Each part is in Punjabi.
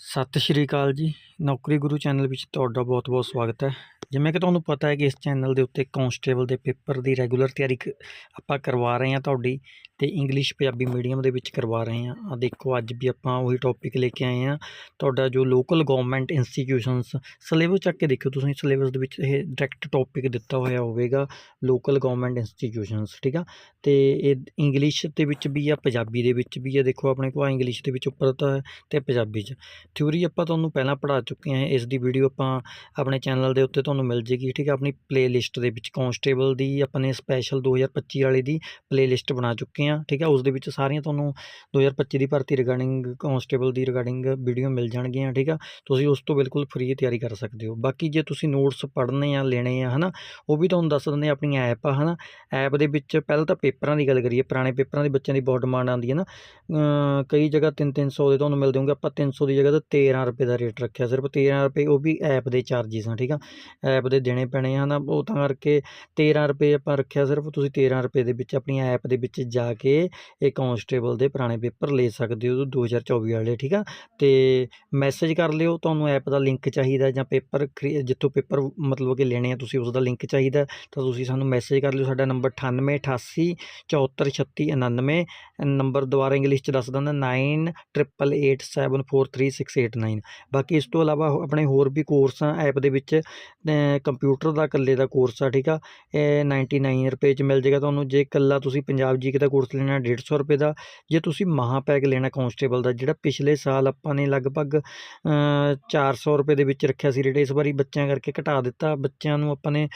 ਸਤਿ ਸ਼੍ਰੀ ਅਕਾਲ ਜੀ। ਨੌਕਰੀ ਗੁਰੂ ਚੈਨਲ ਵਿੱਚ ਤੁਹਾਡਾ ਬਹੁਤ-ਬਹੁਤ ਸਵਾਗਤ ਹੈ। ਜਿਵੇਂ ਕਿ ਤੁਹਾਨੂੰ ਪਤਾ ਹੈ ਕਿ ਇਸ ਚੈਨਲ ਦੇ ਉੱਤੇ ਕਾਂਸਟੇਬਲ ਦੇ ਪੇਪਰ ਦੀ ਰੈਗੂਲਰ ਤਿਆਰੀ ਆਪਾਂ ਕਰਵਾ ਰਹੇ ਹਾਂ ਤੁਹਾਡੀ ਤੇ ਇੰਗਲਿਸ਼ ਪੰਜਾਬੀ ਮੀਡੀਅਮ ਦੇ ਵਿੱਚ ਕਰਵਾ ਰਹੇ ਹਾਂ। ਆ ਦੇਖੋ, ਅੱਜ ਵੀ ਆਪਾਂ ਉਹੀ ਟੌਪਿਕ ਲੈ ਕੇ ਆਏ ਹਾਂ। ਤੁਹਾਡਾ ਜੋ ਲੋਕਲ ਗਵਰਨਮੈਂਟ ਇੰਸਟੀਟਿਊਸ਼ਨਸ ਸਿਲੇਬਸ ਚੱਕ ਕੇ ਦੇਖਿਓ ਤੁਸੀਂ ਸਿਲੇਬਸ ਦੇ ਵਿੱਚ ਇਹ ਡਾਇਰੈਕਟ ਟੌਪਿਕ ਦਿੱਤਾ ਹੋਇਆ ਹੋਵੇਗਾ ਲੋਕਲ ਗਵਰਨਮੈਂਟ ਇੰਸਟੀਟਿਊਸ਼ਨਸ ਠੀਕ ਆ? ਤੇ ਇਹ ਇੰਗਲਿਸ਼ ਦੇ ਵਿੱਚ ਵੀ ਆ, ਪੰਜਾਬੀ ਦੇ ਵਿੱਚ ਵੀ ਆ। ਦੇਖੋ, ਆਪਣੇ ਕੋਲ ਇੰਗਲਿਸ਼ ਦੇ ਵਿੱਚ ਉੱਪਰ ਤਾਂ ਹੈ ਤੇ ਪੰਜਾਬੀ 'ਚ। ਥਿਊਰੀ ਆਪਾਂ ਤੁਹਾਨੂੰ ਪਹਿਲਾਂ ਪੜ੍ਹਾ ਚੁੱਕੇ ਹਾਂ। ਇਸ ਦੀ ਵੀਡੀਓ ਆਪਾਂ ਆਪਣੇ ਚੈਨਲ ਦੇ ਉੱਤੇ ਤੁਹਾਨੂੰ ਤੁਹਾਨੂੰ ਮਿਲ ਜੇਗੀ ਠੀਕ ਹੈ? ਆਪਣੀ ਪਲੇਲਿਸਟ ਦੇ ਵਿੱਚ ਕਾਂਸਟੇਬਲ ਦੀ ਆਪਣੇ ਸਪੈਸ਼ਲ 2025 ਵਾਲੇ ਦੀ ਪਲੇਲਿਸਟ ਬਣਾ ਚੁੱਕੇ ਹਾਂ ਠੀਕ ਹੈ? ਉਸ ਦੇ ਵਿੱਚ ਸਾਰੀਆਂ ਤੁਹਾਨੂੰ 2025 ਦੀ ਭਰਤੀ ਰਿਗਾਰਡਿੰਗ ਕਾਂਸਟੇਬਲ ਦੀ ਰਿਗਾਰਡਿੰਗ ਵੀਡੀਓ ਮਿਲ ਜਾਣਗੀਆਂ ਠੀਕ ਆ ਤੁਸੀਂ ਉਸ ਤੋਂ ਬਿਲਕੁਲ ਫ੍ਰੀ ਤਿਆਰੀ ਕਰ ਸਕਦੇ ਹੋ। ਬਾਕੀ ਜੇ ਤੁਸੀਂ ਨੋਟਸ ਪੜ੍ਹਨੇ ਆ ਲੈਣੇ ਆ ਹਨਾ ਉਹ ਵੀ ਤੁਹਾਨੂੰ ਦੱਸ ਦਿੰਦੇ ਹਾਂ, ਆਪਣੀ ਐਪ ਆ ਹਨਾ? ਐਪ ਦੇ ਵਿੱਚ ਪਹਿਲਾਂ ਤਾਂ ਪੇਪਰਾਂ ਦੀ ਗੱਲ ਕਰੀਏ ਪੁਰਾਣੇ ਪੇਪਰਾਂ ਦੇ ਬੱਚਿਆਂ ਦੀ ਬਹੁਤ ਡਿਮਾਂਡ ਆਉਂਦੀ ਹੈ ਨਾ। ਕਈ ਜਗ੍ਹਾ 3-300 ਦੇ ਤੁਹਾਨੂੰ ਮਿਲ ਜਾਊਗੇ ਆਪਾਂ 300 ਦੀ ਜਗ੍ਹਾ ਤੇ 13 ਰੁਪਏ ਦਾ ਰੇਟ ਰੱਖਿਆ ਸਿਰਫ 13 ਰੁਪਏ ਉਹ ਵੀ ਐਪ ਦੇ ਚਾਰਜਿਸ ਆ ਠੀਕ ਆ ਐਪ ਦੇ ਦੇਣੇ ਪੈਣੇ ਹਨ? ਉਹ ਤਾਂ ਕਰਕੇ 13 ਰੁਪਏ ਆਪਾਂ ਰੱਖਿਆ ਸਿਰਫ, ਤੁਸੀਂ 13 ਰੁਪਏ ਦੇ ਵਿੱਚ ਆਪਣੀ ਐਪ ਦੇ ਵਿੱਚ ਜਾ ਕੇ ਇਹ ਕਾਂਸਟੇਬਲ ਦੇ ਪੁਰਾਣੇ ਪੇਪਰ ਲੈ ਸਕਦੇ ਹੋ 2024 ਵਾਲੇ, ਠੀਕ ਆ? ਤੇ ਮੈਸੇਜ ਕਰ ਲਿਓ, ਤੁਹਾਨੂੰ ਐਪ ਦਾ ਲਿੰਕ ਚਾਹੀਦਾ ਜਾਂ ਪੇਪਰ ਖਰੀ- ਜਿੱਥੋਂ ਪੇਪਰ ਮਤਲਬ ਕਿ ਲੈਣੇ ਆ, ਤੁਸੀਂ ਉਸ ਦਾ ਲਿੰਕ ਚਾਹੀਦਾ, ਤਾਂ ਤੁਸੀਂ ਸਾਨੂੰ ਮੈਸੇਜ ਕਰ ਲਿਓ, ਸਾਡਾ ਨੰਬਰ 9888 743699 ਨੰਬਰ ਦੁਬਾਰਾ ਇੰਗਲਿਸ਼ ਚ ਦੱਸ ਦਿੰਦਾ 9888743689 ਬਾਕੀ ਇਸ ਤੋਂ ਇਲਾਵਾ ਆਪਣੇ ਹੋਰ ਵੀ ਕੋਰਸਾਂ ਐਪ ਦੇ ਵਿੱਚ ਕੰਪਿਊਟਰ ਦਾ ਇਕੱਲੇ ਦਾ ਕੋਰਸ ਆ ਠੀਕ ਆ? ਇਹ 99 ਰੁਪਏ ਚ ਮਿਲ ਜਾਏਗਾ ਤੁਹਾਨੂੰ। ਜੇ ਇਕੱਲਾ ਤੁਸੀਂ ਪੰਜਾਬ ਜੀਕੇ ਦਾ ਕੋਰਸ ਲੈਣਾ 150 ਰੁਪਏ ਦਾ। ਜੇ ਤੁਸੀਂ ਮਹਾਪੈਕ ਲੈਣਾ ਕਾਂਸਟੇਬਲ ਦਾ ਜਿਹੜਾ ਪਿਛਲੇ ਸਾਲ ਆਪਾਂ ਨੇ ਲਗਭਗ ਅ, 400 ਰੁਪਏ ਦੇ ਵਿੱਚ ਰੱਖਿਆ ਸੀ ਰੇਟ ਇਸ ਵਾਰੀ ਬੱਚਿਆਂ ਕਰਕੇ ਘਟਾ ਦਿੱਤਾ। ਬੱਚਿਆਂ ਨੂੰ ਆਪਾਂ ਨੇ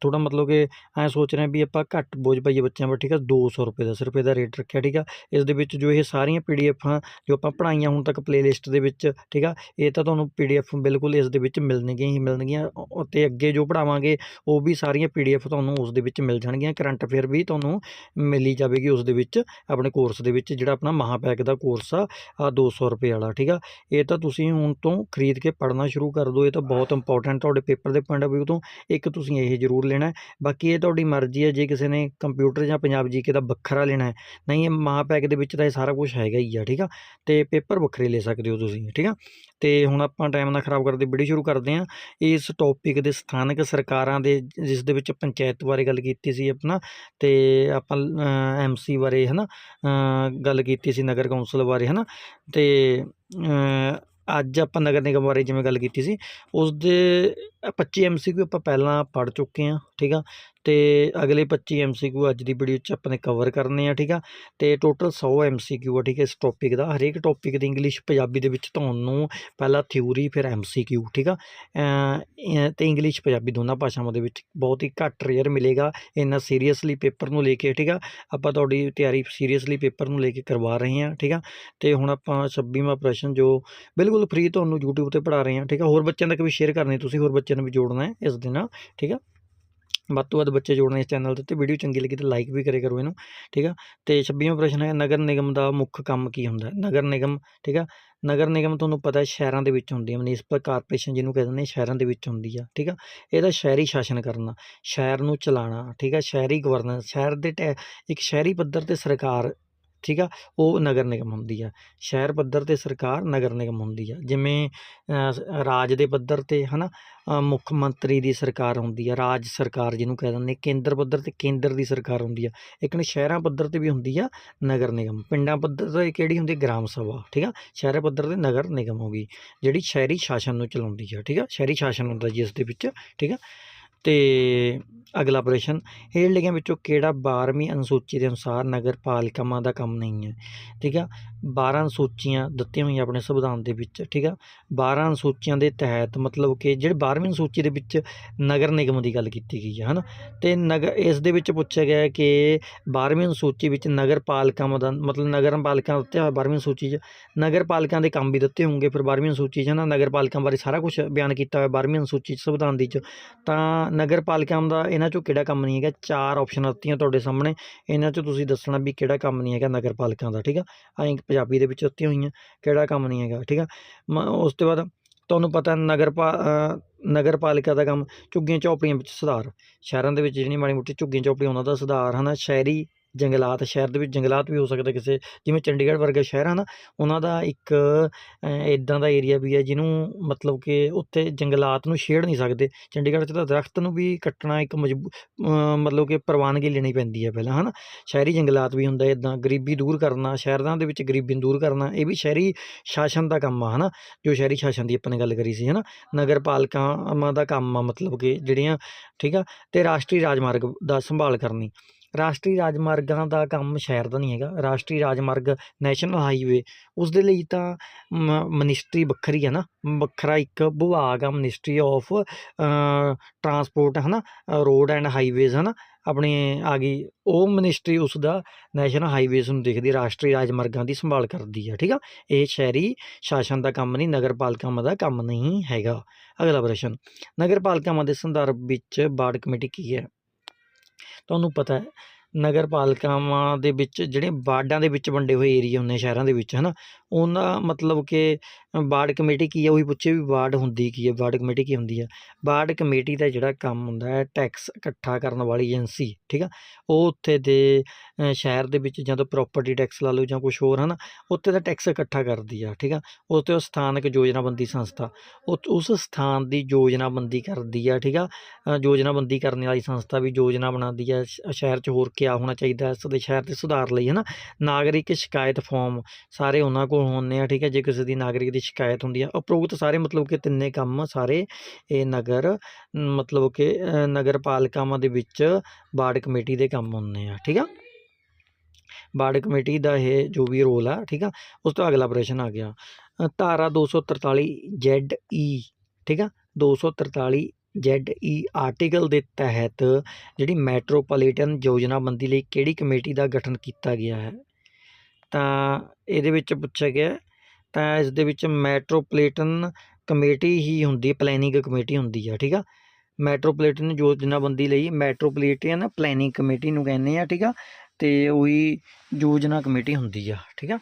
ਥੋੜਾ ਮਤਲਬ ਕਿ ਐ ਸੋਚ ਰਹੇ ਵੀ ਆਪਾਂ ਘੱਟ ਬੋਝ ਪਾਈਏ ਬੱਚਿਆਂ ਪਰ ਠੀਕ ਆ? 200 ਰੁਪਏ ਦਾ ਰੁਪਏ ਦਾ ਰੇਟ ਰੱਖਿਆ ਠੀਕ ਆ? ਇਸ ਦੇ ਵਿੱਚ ਜੋ ਇਹ ਸਾਰੀਆਂ ਪੀਡੀਐਫਾਂ ਜੋ ਆਪਾਂ ਪੜ੍ਹਾਈਆਂ ਹੁਣ ਤੱਕ ਪਲੇਲਿਸਟ ਦੇ ਵਿੱਚ ਠੀਕ ਆ? ਇਹ ਤਾਂ ਤੁਹਾਨੂੰ ਪੀਡੀਐਫ ਬਿਲਕੁਲ ਇਸ ਦੇ ਵਿੱਚ ਮਿਲਣਗੀਆਂ ਹੀ ਮਿਲਣਗੀਆਂ। ਅ- ਅਤੇ ਅੱਗੇ ਜੋ ਪੜਾਵਾਂਗੇ ਉਹ ਵੀ ਸਾਰੀਆਂ ਪੀਡੀਐਫ ਤੁਹਾਨੂੰ ਉਸ ਦੇ ਵਿੱਚ ਮਿਲ ਜਾਣਗੀਆਂ, ਕਰੰਟ ਅਫੇਅਰ ਵੀ ਤੁਹਾਨੂੰ ਮਿਲੀ ਜਾਵੇਗੀ ਉਸ ਦੇ ਵਿੱਚ, ਆਪਣੇ ਕੋਰਸ ਦੇ ਵਿੱਚ, ਜਿਹੜਾ ਆਪਣਾ ਮਹਾਪੈਕ ਦਾ ਕੋਰਸ ਆ ਆ 200 ਰੁਪਏ ਵਾਲਾ, ਠੀਕ ਆ? ਇਹ ਤਾਂ ਤੁਸੀਂ ਹੁਣ ਤੋਂ ਖਰੀਦ ਕੇ ਪੜ੍ਹਨਾ ਸ਼ੁਰੂ ਕਰ ਦਿਓ, ਇਹ ਤਾਂ ਬਹੁਤ ਇੰਪੋਰਟੈਂਟ ਤੁਹਾਡੇ ਪੇਪਰ ਦੇ ਪੁਆਇੰਟ ਆਫ View ਤੋਂ ਇੱਕ ਤੁਸੀਂ ਇਹ ਜ਼ਰੂਰ ਲੈਣਾ ਬਾਕੀ ਇਹ ਤੁਹਾਡੀ ਮਰਜ਼ੀ ਹੈ, ਜੇ ਕਿਸੇ ਨੇ ਕੰਪਿਊਟਰ ਜਾਂ ਪੰਜਾਬ ਜੀਕੇ ਦਾ ਵੱਖਰਾ ਲੈਣਾ ਹੈ, ਨਹੀਂ, ਇਹ ਮਹਾਪੈਕ ਦੇ ਵਿੱਚ ਤਾਂ ਇਹ ਸਾਰਾ ਕੁਝ ਹੈਗਾ ਹੀ ਆ, ਠੀਕ ਆ? ਤੇ ਪੇਪਰ ਵੱਖਰੇ ਲੈ ਸਕਦੇ ਹੋ ਤੁਸੀਂ, ਠੀਕ ਆ? ਤੇ ਹੁਣ ਆਪਾਂ ਟਾਈਮ ਨਾ ਖਰਾਬ ਕਰਦੇ ਵੀਡੀਓ ਸ਼ੁਰੂ ਕਰਦੇ ਹਾਂ। ਇਸ ਟੌਪਿਕ ਦੇ ਸਥਾਨਕ ਸਰਕਾਰਾਂ ਦੇ ਜਿਸ ਦੇ ਵਿੱਚ ਪੰਚਾਇਤ ਬਾਰੇ ਗੱਲ ਕੀਤੀ ਸੀ ਆਪਣਾ ਤੇ ਆਪਾਂ ਐਮਸੀ ਬਾਰੇ ਹਨਾ ਅ, ਗੱਲ ਕੀਤੀ ਸੀ ਨਗਰ ਕੌਂਸਲ ਬਾਰੇ ਹਨਾ। ਤੇ ਅ, ਅੱਜ ਆਪਾਂ ਨਗਰ ਨਿਗਮ ਬਾਰੇ ਜਿਵੇਂ ਗੱਲ ਕੀਤੀ ਸੀ ਉਸ ਦੇ 25 ਐਮਸੀਕਿਊ ਆਪਾਂ ਪਹਿਲਾਂ ਪੜ੍ਹ ਚੁੱਕੇ ਹਾਂ ਠੀਕ ਆ। ਤੇ ਅਗਲੇ 25 ਐਮਸੀਕਿਊ ਅੱਜ ਦੀ ਵੀਡੀਓ 'ਚ ਆਪਾਂ ਨੇ ਕਵਰ ਕਰਨੇ ਆ ਠੀਕ ਆ? ਤੇ ਟੋਟਲ 100 ਐਮਸੀਕਿਊ ਆ ਠੀਕ ਹੈ ਇਸ ਟੌਪਿਕ ਦਾ ਹਰੇਕ ਟੌਪਿਕ ਦੀ ਇੰਗਲਿਸ਼ ਪੰਜਾਬੀ ਦੇ ਵਿੱਚ ਤੁਹਾਨੂੰ ਪਹਿਲਾਂ ਥਿਊਰੀ ਫਿਰ ਐਮਸੀਕਿਊ ਠੀਕ ਆ? ਅ, ਇਹ ਤੇ ਇੰਗਲਿਸ਼ ਪੰਜਾਬੀ ਦੋਨਾਂ ਭਾਸ਼ਾਵਾਂ ਦੇ ਵਿੱਚ ਬਹੁਤ ਹੀ ਘੱਟ ਰੇਅਰ ਮਿਲੇਗਾ ਇੰਨਾ ਸੀਰੀਅਸਲੀ ਪੇਪਰ ਨੂੰ ਲੈ ਕੇ ਠੀਕ ਆ? ਆਪਾਂ ਤੁਹਾਡੀ ਤਿਆਰੀ ਸੀਰੀਅਸਲੀ ਪੇਪਰ ਨੂੰ ਲੈ ਕੇ ਕਰਵਾ ਰਹੇ ਹਾਂ ਠੀਕ ਆ? ਤੇ ਹੁਣ ਆਪਾਂ 26ਵਾਂ ਪ੍ਰਸ਼ਨ ਜੋ ਬਿਲਕੁਲ ਫ੍ਰੀ ਤੁਹਾਨੂੰ YouTube ਤੇ ਪੜ੍ਹਾ ਰਹੇ ਹਾਂ ਠੀਕ ਆ? ਹੋਰ ਬੱਚਿਆਂ ਤੱਕ ਵੀ ਸ਼ੇਅਰ ਕਰਨੀ ਤੁਸੀਂ ਹੋਰ ਬੱਚਿਆਂ ਨੂੰ ਵੀ ਜੋੜਨਾ ਹੈ ਇਸ ਦੇ ਨਾਲ ਠੀਕ ਆ? ਵੱਧ ਤੋਂ ਵੱਧ ਬੱਚੇ ਜੋੜਨੇ ਇਸ ਚੈਨਲ ਦੇ ਉੱਤੇ ਵੀਡੀਓ ਚੰਗੀ ਲੱਗੀ ਤਾਂ ਲਾਈਕ ਵੀ ਕਰੇ ਕਰੋ ਇਹਨੂੰ, ਠੀਕ ਆ? ਤੇ 26ਵਾਂ ਪ੍ਰਸ਼ਨ ਹੈ, ਨਗਰ ਨਿਗਮ ਦਾ ਮੁੱਖ ਕੰਮ ਕੀ ਹੁੰਦਾ? ਨਗਰ ਨਿਗਮ, ਠੀਕ ਆ? ਨਗਰ ਨਿਗਮ ਤੁਹਾਨੂੰ ਪਤਾ ਸ਼ਹਿਰਾਂ ਦੇ ਵਿੱਚ ਹੁੰਦੀ ਹੈ ਮਿਊਨਿਸਪਲ ਕਾਰਪੋਰੇਸ਼ਨ ਜਿਹਨੂੰ ਕਹਿੰਦੇ ਨੇ ਸ਼ਹਿਰਾਂ ਦੇ ਵਿੱਚ ਹੁੰਦੀ ਆ, ਠੀਕ ਆ? ਇਹਦਾ ਸ਼ਹਿਰੀ ਸ਼ਾਸਨ ਕਰਨਾ ਸ਼ਹਿਰ ਨੂੰ ਚਲਾਉਣਾ, ਠੀਕ ਆ? ਸ਼ਹਿਰੀ ਗਵਰਨੈਂਸ ਸ਼ਹਿਰ ਦੇ ਟੈ- ਇੱਕ ਸ਼ਹਿਰੀ ਪੱਧਰ ਤੇ ਸਰਕਾਰ ਠੀਕ ਆ ਉਹ ਨਗਰ ਨਿਗਮ ਹੁੰਦੀ ਆ। ਸ਼ਹਿਰ ਪੱਧਰ ਤੇ ਸਰਕਾਰ ਨਗਰ ਨਿਗਮ ਹੁੰਦੀ ਆ। ਜਿਵੇਂ ਰਾਜ ਦੇ ਪੱਧਰ ਤੇ ਹਨਾ ਅ, ਮੁੱਖ ਮੰਤਰੀ ਦੀ ਸਰਕਾਰ ਹੁੰਦੀ ਆ ਰਾਜ ਸਰਕਾਰ ਜਿਹਨੂੰ ਕਹਿ ਦਿੰਦੇ ਕੇਂਦਰ ਪੱਧਰ ਤੇ ਕੇਂਦਰ ਦੀ ਸਰਕਾਰ ਹੁੰਦੀ ਆ। ਇੱਕ ਨੇ ਸ਼ਹਿਰਾਂ ਪੱਧਰ ਤੇ ਵੀ ਹੁੰਦੀ ਆ ਨਗਰ ਨਿਗਮ। ਪਿੰਡਾਂ ਪੱਧਰ ਤੇ ਕਿਹੜੀ ਹੁੰਦੀ ਗ੍ਰਾਮ ਸਭਾ ਠੀਕ ਆ? ਸ਼ਹਿਰ ਪੱਧਰ ਤੇ ਨਗਰ ਨਿਗਮ ਹੋ ਗਈ ਜਿਹੜੀ ਸ਼ਹਿਰੀ ਸ਼ਾਸਨ ਨੂੰ ਚਲਾਉਂਦੀ ਆ ਠੀਕ ਆ? ਸ਼ਹਿਰੀ ਸ਼ਾਸਨ ਹੁੰਦਾ ਜਿਸ ਦੇ ਵਿੱਚ ਠੀਕ ਆ? ਤੇ ਅਗਲਾ ਪ੍ਰਸ਼ਨ, ਹੇਠ ਲਿਖਿਆਂ ਵਿੱਚੋਂ ਕਿਹੜਾ 12ਵੀਂ ਅਨੁਸੂਚੀ ਦੇ ਅਨੁਸਾਰ ਨਗਰ ਪਾਲਿਕਾਵਾਂ ਦਾ ਕੰਮ ਨਹੀਂ ਹੈ? ਠੀਕ ਆ? 12 ਅਨੁਸੂਚੀਆਂ ਦਿੱਤੀਆਂ ਹੋਈਆਂ ਆਪਣੇ ਸੰਵਿਧਾਨ ਦੇ ਵਿੱਚ, ਠੀਕ ਆ? 12 ਅਨੁਸੂਚੀਆਂ ਦੇ ਤਹਿਤ ਮਤਲਬ ਕਿ ਜਿਹੜੇ 12ਵੀਂ ਅਨੁਸੂਚੀ ਦੇ ਵਿੱਚ ਨਗਰ ਨਿਗਮ ਦੀ ਗੱਲ ਕੀਤੀ ਗਈ ਹੈ, ਹਨਾ? ਤੇ ਨਗਰ ਇਸ ਦੇ ਵਿੱਚ ਪੁੱਛਿਆ ਗਿਆ ਹੈ ਕਿ 12ਵੀਂ ਅਨੁਸੂਚੀ ਵਿੱਚ ਨਗਰ ਪਾਲਿਕਾਵਾਂ ਦਾ, ਮਤਲਬ ਨਗਰ ਪਾਲਿਕਾ ਦਿੱਤੇ ਹੋਇਆ 12ਵੀਂ ਅਨੁਸੂਚੀ 'ਚ ਨਗਰ ਪਾਲਿਕਾ ਦੇ ਕੰਮ ਵੀ ਦਿੱਤੇ ਹੋਣਗੇ, ਫਿਰ 12ਵੀਂ ਅਨੁਸੂਚੀ 'ਚ ਨਾ ਨਗਰ ਪਾਲਿਕਾ ਬਾਰੇ ਸਾਰਾ ਕੁਝ ਬਿਆਨ ਕੀਤਾ ਹੋਇਆ 12ਵੀਂ ਅਨੁਸੂਚੀ 'ਚ, ਸੰਵਿਧਾਨ ਦੀ 'ਚ। ਤਾਂ ਨਗਰ ਪਾਲਿਕਾ ਦਾ ਇਹਨਾਂ 'ਚੋਂ ਕਿਹੜਾ ਕੰਮ ਨਹੀਂ ਹੈਗਾ? ਚਾਰ ਆਪਸ਼ਨ ਦਿੱਤੀਆਂ ਤੁਹਾਡੇ ਸਾਹਮਣੇ। ਇਹਨਾਂ 'ਚੋਂ ਤੁਸੀਂ ਦੱਸਣਾ ਵੀ ਕਿਹੜਾ ਕੰਮ ਨਹੀਂ ਹੈਗਾ ਨਗਰ ਪਾਲਿਕਾ ਦਾ, ਠੀਕ ਆ? ਐਂ ਪੰਜਾਬੀ ਦੇ ਵਿੱਚ ਦਿੱਤੀਆਂ ਹੋਈਆਂ, ਕਿਹੜਾ ਕੰਮ ਨਹੀਂ ਹੈਗਾ, ਠੀਕ ਆ? ਮ- ਉਸ ਤੋਂ ਬਾਅਦ ਤੁਹਾਨੂੰ ਪਤਾ ਨਗਰ ਪਾ ਨਗਰ ਪਾਲਿਕਾ ਦਾ ਕੰਮ ਝੁੱਗੀਆਂ ਝੌਪੜੀਆਂ ਵਿੱਚ ਸੁਧਾਰ। ਸ਼ਹਿਰਾਂ ਦੇ ਵਿੱਚ ਜਿਹੜੀ ਮਾੜੀ ਮੋਟੀ ਝੁੱਗੀਆਂ ਝੌਪੜੀਆਂ, ਉਹਨਾਂ ਦਾ ਸੁਧਾਰ, ਹਨਾ? ਸ਼ਹਿਰੀ ਜੰਗਲਾਤ ਸ਼ਹਿਰ ਦੇ ਵਿੱਚ ਜੰਗਲਾਤ ਵੀ ਹੋ ਸਕਦਾ ਕਿਸੇ, ਜਿਵੇਂ ਚੰਡੀਗੜ੍ਹ ਵਰਗੇ ਸ਼ਹਿਰ ਆ ਨਾ, ਉਹਨਾਂ ਦਾ ਇੱਕ ਇੱਦਾਂ ਦਾ ਏਰੀਆ ਵੀ ਹੈ ਜਿਹਨੂੰ ਮਤਲਬ ਕਿ ਉੱਥੇ ਜੰਗਲਾਤ ਨੂੰ ਛੇੜ ਨਹੀਂ ਸਕਦੇ। ਚੰਡੀਗੜ੍ਹ 'ਚ ਤਾਂ ਦਰਖਤ ਨੂੰ ਵੀ ਕੱਟਣਾ ਇੱਕ ਮਜਬੂ ਮਤਲਬ ਕਿ ਪ੍ਰਵਾਨਗੀ ਲੈਣੀ ਪੈਂਦੀ ਹੈ ਪਹਿਲਾਂ ਹੈ ਨਾ ਸ਼ਹਿਰੀ ਜੰਗਲਾਤ ਵੀ ਹੁੰਦਾ ਇੱਦਾਂ ਗਰੀਬੀ ਦੂਰ ਕਰਨਾ, ਸ਼ਹਿਰਾਂ ਦੇ ਵਿੱਚ ਗਰੀਬੀ ਨੂੰ ਦੂਰ ਕਰਨਾ, ਇਹ ਵੀ ਸ਼ਹਿਰੀ ਸ਼ਾਸਨ ਦਾ ਕੰਮ ਆ ਹੈ ਨਾ ਜੋ ਸ਼ਹਿਰੀ ਸ਼ਾਸਨ ਦੀ ਆਪਾਂ ਨੇ ਗੱਲ ਕਰੀ ਸੀ ਹੈ ਨਾ ਨਗਰ ਪਾਲਿਕਾਵਾਂ ਦਾ ਕੰਮ ਆ ਮਤਲਬ ਕਿ ਜਿਹੜੀਆਂ, ਠੀਕ ਆ ਅਤੇ ਰਾਸ਼ਟਰੀ ਰਾਜਮਾਰਗ ਦਾ ਸੰਭਾਲ ਕਰਨੀ। ਰਾਸ਼ਟਰੀ ਰਾਜਮਾਰਗਾਂ ਦਾ ਕੰਮ ਸ਼ਹਿਰ ਦਾ ਨਹੀਂ ਹੈਗਾ, ਰਾਸ਼ਟਰੀ ਰਾਜਮਾਰਗ ਨੈਸ਼ਨਲ ਹਾਈਵੇ ਉਸ ਦੇ ਲਈ ਤਾਂ ਮਨਿਸਟਰੀ ਵੱਖਰੀ ਹੈ ਨਾ, ਵੱਖਰਾ ਇੱਕ ਵਿਭਾਗ ਆ, ਮਨਿਸਟਰੀ ਆਫ ਟਰਾਂਸਪੋਰਟ ਹੈ ਨਾ, ਰੋਡ ਐਂਡ ਹਾਈਵੇਜ਼ ਹੈ ਨਾ, ਆਪਣੇ ਆ ਗਈ ਉਹ ਮਨਿਸਟਰੀ ਉਸ ਦਾ ਨੈਸ਼ਨਲ ਹਾਈਵੇਜ਼ ਨੂੰ ਦੇਖਦੀ ਰਾਸ਼ਟਰੀ ਰਾਜਮਾਰਗਾਂ ਦੀ ਸੰਭਾਲ ਕਰਦੀ ਹੈ, ਠੀਕ ਆ? ਇਹ ਸ਼ਹਿਰੀ ਸ਼ਾਸਨ ਦਾ ਕੰਮ ਨਹੀਂ ਨਗਰ ਪਾਲਿਕਾਵਾਂ ਦਾ ਕੰਮ ਨਹੀਂ ਹੈਗਾ। ਅਗਲਾ ਪ੍ਰਸ਼ਨ ਨਗਰ ਪਾਲਿਕਾਵਾਂ ਦੇ ਸੰਦਰਭ ਵਿੱਚ ਬਾਰਡ ਕਮੇਟੀ ਕੀ ਹੈ? ਤੁਹਾਨੂੰ ਪਤਾ ਹੈ। ਨਗਰ ਪਾਲਿਕਾਵਾਂ ਦੇ ਵਿੱਚ, ਜਿਹੜੇ ਵਾਰਡਾਂ ਦੇ ਵਿੱਚ ਵੰਡੇ ਹੋਏ ਏਰੀਆ ਹੁੰਦੇ ਸ਼ਹਿਰਾਂ ਦੇ ਵਿੱਚ ਹੈ ਨਾ ਉਹਨਾਂ ਮਤਲਬ ਕਿ ਵਾਰਡ ਕਮੇਟੀ ਕੀ ਹੈ ਉਹੀ ਪੁੱਛੇ ਵੀ ਵਾਰਡ ਹੁੰਦੀ ਕੀ ਹੈ ਵਾਰਡ ਕਮੇਟੀ ਕੀ ਹੁੰਦੀ ਹੈ ਵਾਰਡ ਕਮੇਟੀ ਦਾ ਜਿਹੜਾ ਕੰਮ ਹੁੰਦਾ ਹੈ, ਟੈਕਸ ਇਕੱਠਾ ਕਰਨ ਵਾਲੀ ਏਜੰਸੀ, ਠੀਕ ਆ? ਉਹ ਉੱਥੇ ਦੇ ਸ਼ਹਿਰ ਦੇ ਵਿੱਚ ਜਾਂ ਤਾਂ ਪ੍ਰੋਪਰਟੀ ਟੈਕਸ ਲਾ ਲਓ ਜਾਂ ਕੁਛ ਹੋਰ ਹੈ ਨਾ ਉੱਥੇ ਦਾ ਟੈਕਸ ਇਕੱਠਾ ਕਰਦੀ ਆ, ਠੀਕ ਆ? ਉੱਥੇ ਉਹ ਸਥਾਨਕ ਯੋਜਨਾਬੰਦੀ ਸੰਸਥਾ ਉਹ ਉਸ ਸਥਾਨ ਦੀ ਯੋਜਨਾਬੰਦੀ ਕਰਦੀ ਆ, ਠੀਕ ਆ? ਯੋਜਨਾਬੰਦੀ ਕਰਨ ਵਾਲੀ ਸੰਸਥਾ ਵੀ ਯੋਜਨਾ ਬਣਾਉਂਦੀ ਹੈ ਸ਼ਹਿਰ 'ਚ ਹੋਰ ਕਿਆ ਹੋਣਾ ਚਾਹੀਦਾ ਇਸ ਦੇ ਸ਼ਹਿਰ ਦੇ ਸੁਧਾਰ ਲਈ ਹੈ ਨਾ ਨਾਗਰਿਕ ਸ਼ਿਕਾਇਤ ਫਾਰਮ ਸਾਰੇ ਉਹਨਾਂ ਕੋਲ ਹੁੰਦੇ ਆ, ਠੀਕ ਹੈ? ਜੇ ਕਿਸੇ ਦੀ ਨਾਗਰਿਕ ਦੀ ਸ਼ਿਕਾਇਤ ਹੁੰਦੀ ਆ, ਉਪਰੋਕਤ ਸਾਰੇ ਮਤਲਬ ਕਿ ਤਿੰਨੇ ਕੰਮ ਸਾਰੇ ਇਹ ਨਗਰ, ਮਤਲਬ ਕਿ ਨਗਰ ਪਾਲਿਕਾਵਾਂ ਦੇ ਵਿੱਚ ਵਾਰਡ ਕਮੇਟੀ ਦੇ ਕੰਮ ਹੁੰਦੇ ਆ, ਠੀਕ ਆ? ਵਾਰਡ ਕਮੇਟੀ ਦਾ ਇਹ ਜੋ ਵੀ ਰੋਲ ਆ, ਠੀਕ ਆ, ਉਸ ਤੋਂ ਅਗਲਾ ਪ੍ਰਸ਼ਨ ਆ ਗਿਆ। ਧਾਰਾ 243 ਜ਼ੈਡ ਈ ਠੀਕ ਆ? 243 ਜੈੱਡ ਈ ਆਰਟੀਕਲ ਦੇ ਤਹਿਤ ਜਿਹੜੀ ਮੈਟਰੋਪੋਲੀਟਨ ਯੋਜਨਾਬੰਦੀ ਲਈ ਕਿਹੜੀ ਕਮੇਟੀ ਦਾ ਗਠਨ ਕੀਤਾ ਗਿਆ ਹੈ? ਤਾਂ ਇਹਦੇ ਵਿੱਚ ਪੁੱਛਿਆ ਗਿਆ ਤਾਂ ਇਸ ਦੇ ਵਿੱਚ ਮੈਟਰੋਪੋਲੀਟਨ ਕਮੇਟੀ ਹੀ ਹੁੰਦੀ ਪਲੈਨਿੰਗ ਕਮੇਟੀ ਹੁੰਦੀ ਆ, ਠੀਕ ਆ? ਮੈਟਰੋਪੋਲੀਟਨ ਯੋਜਨਾਬੰਦੀ ਲਈ ਮੈਟਰੋਪੋਲੀਟਨ ਪਲੈਨਿੰਗ ਕਮੇਟੀ ਨੂੰ ਕਹਿੰਦੇ ਆ, ਠੀਕ ਆ? ਅਤੇ ਉਹੀ ਯੋਜਨਾ ਕਮੇਟੀ ਹੁੰਦੀ ਆ, ਠੀਕ ਆ?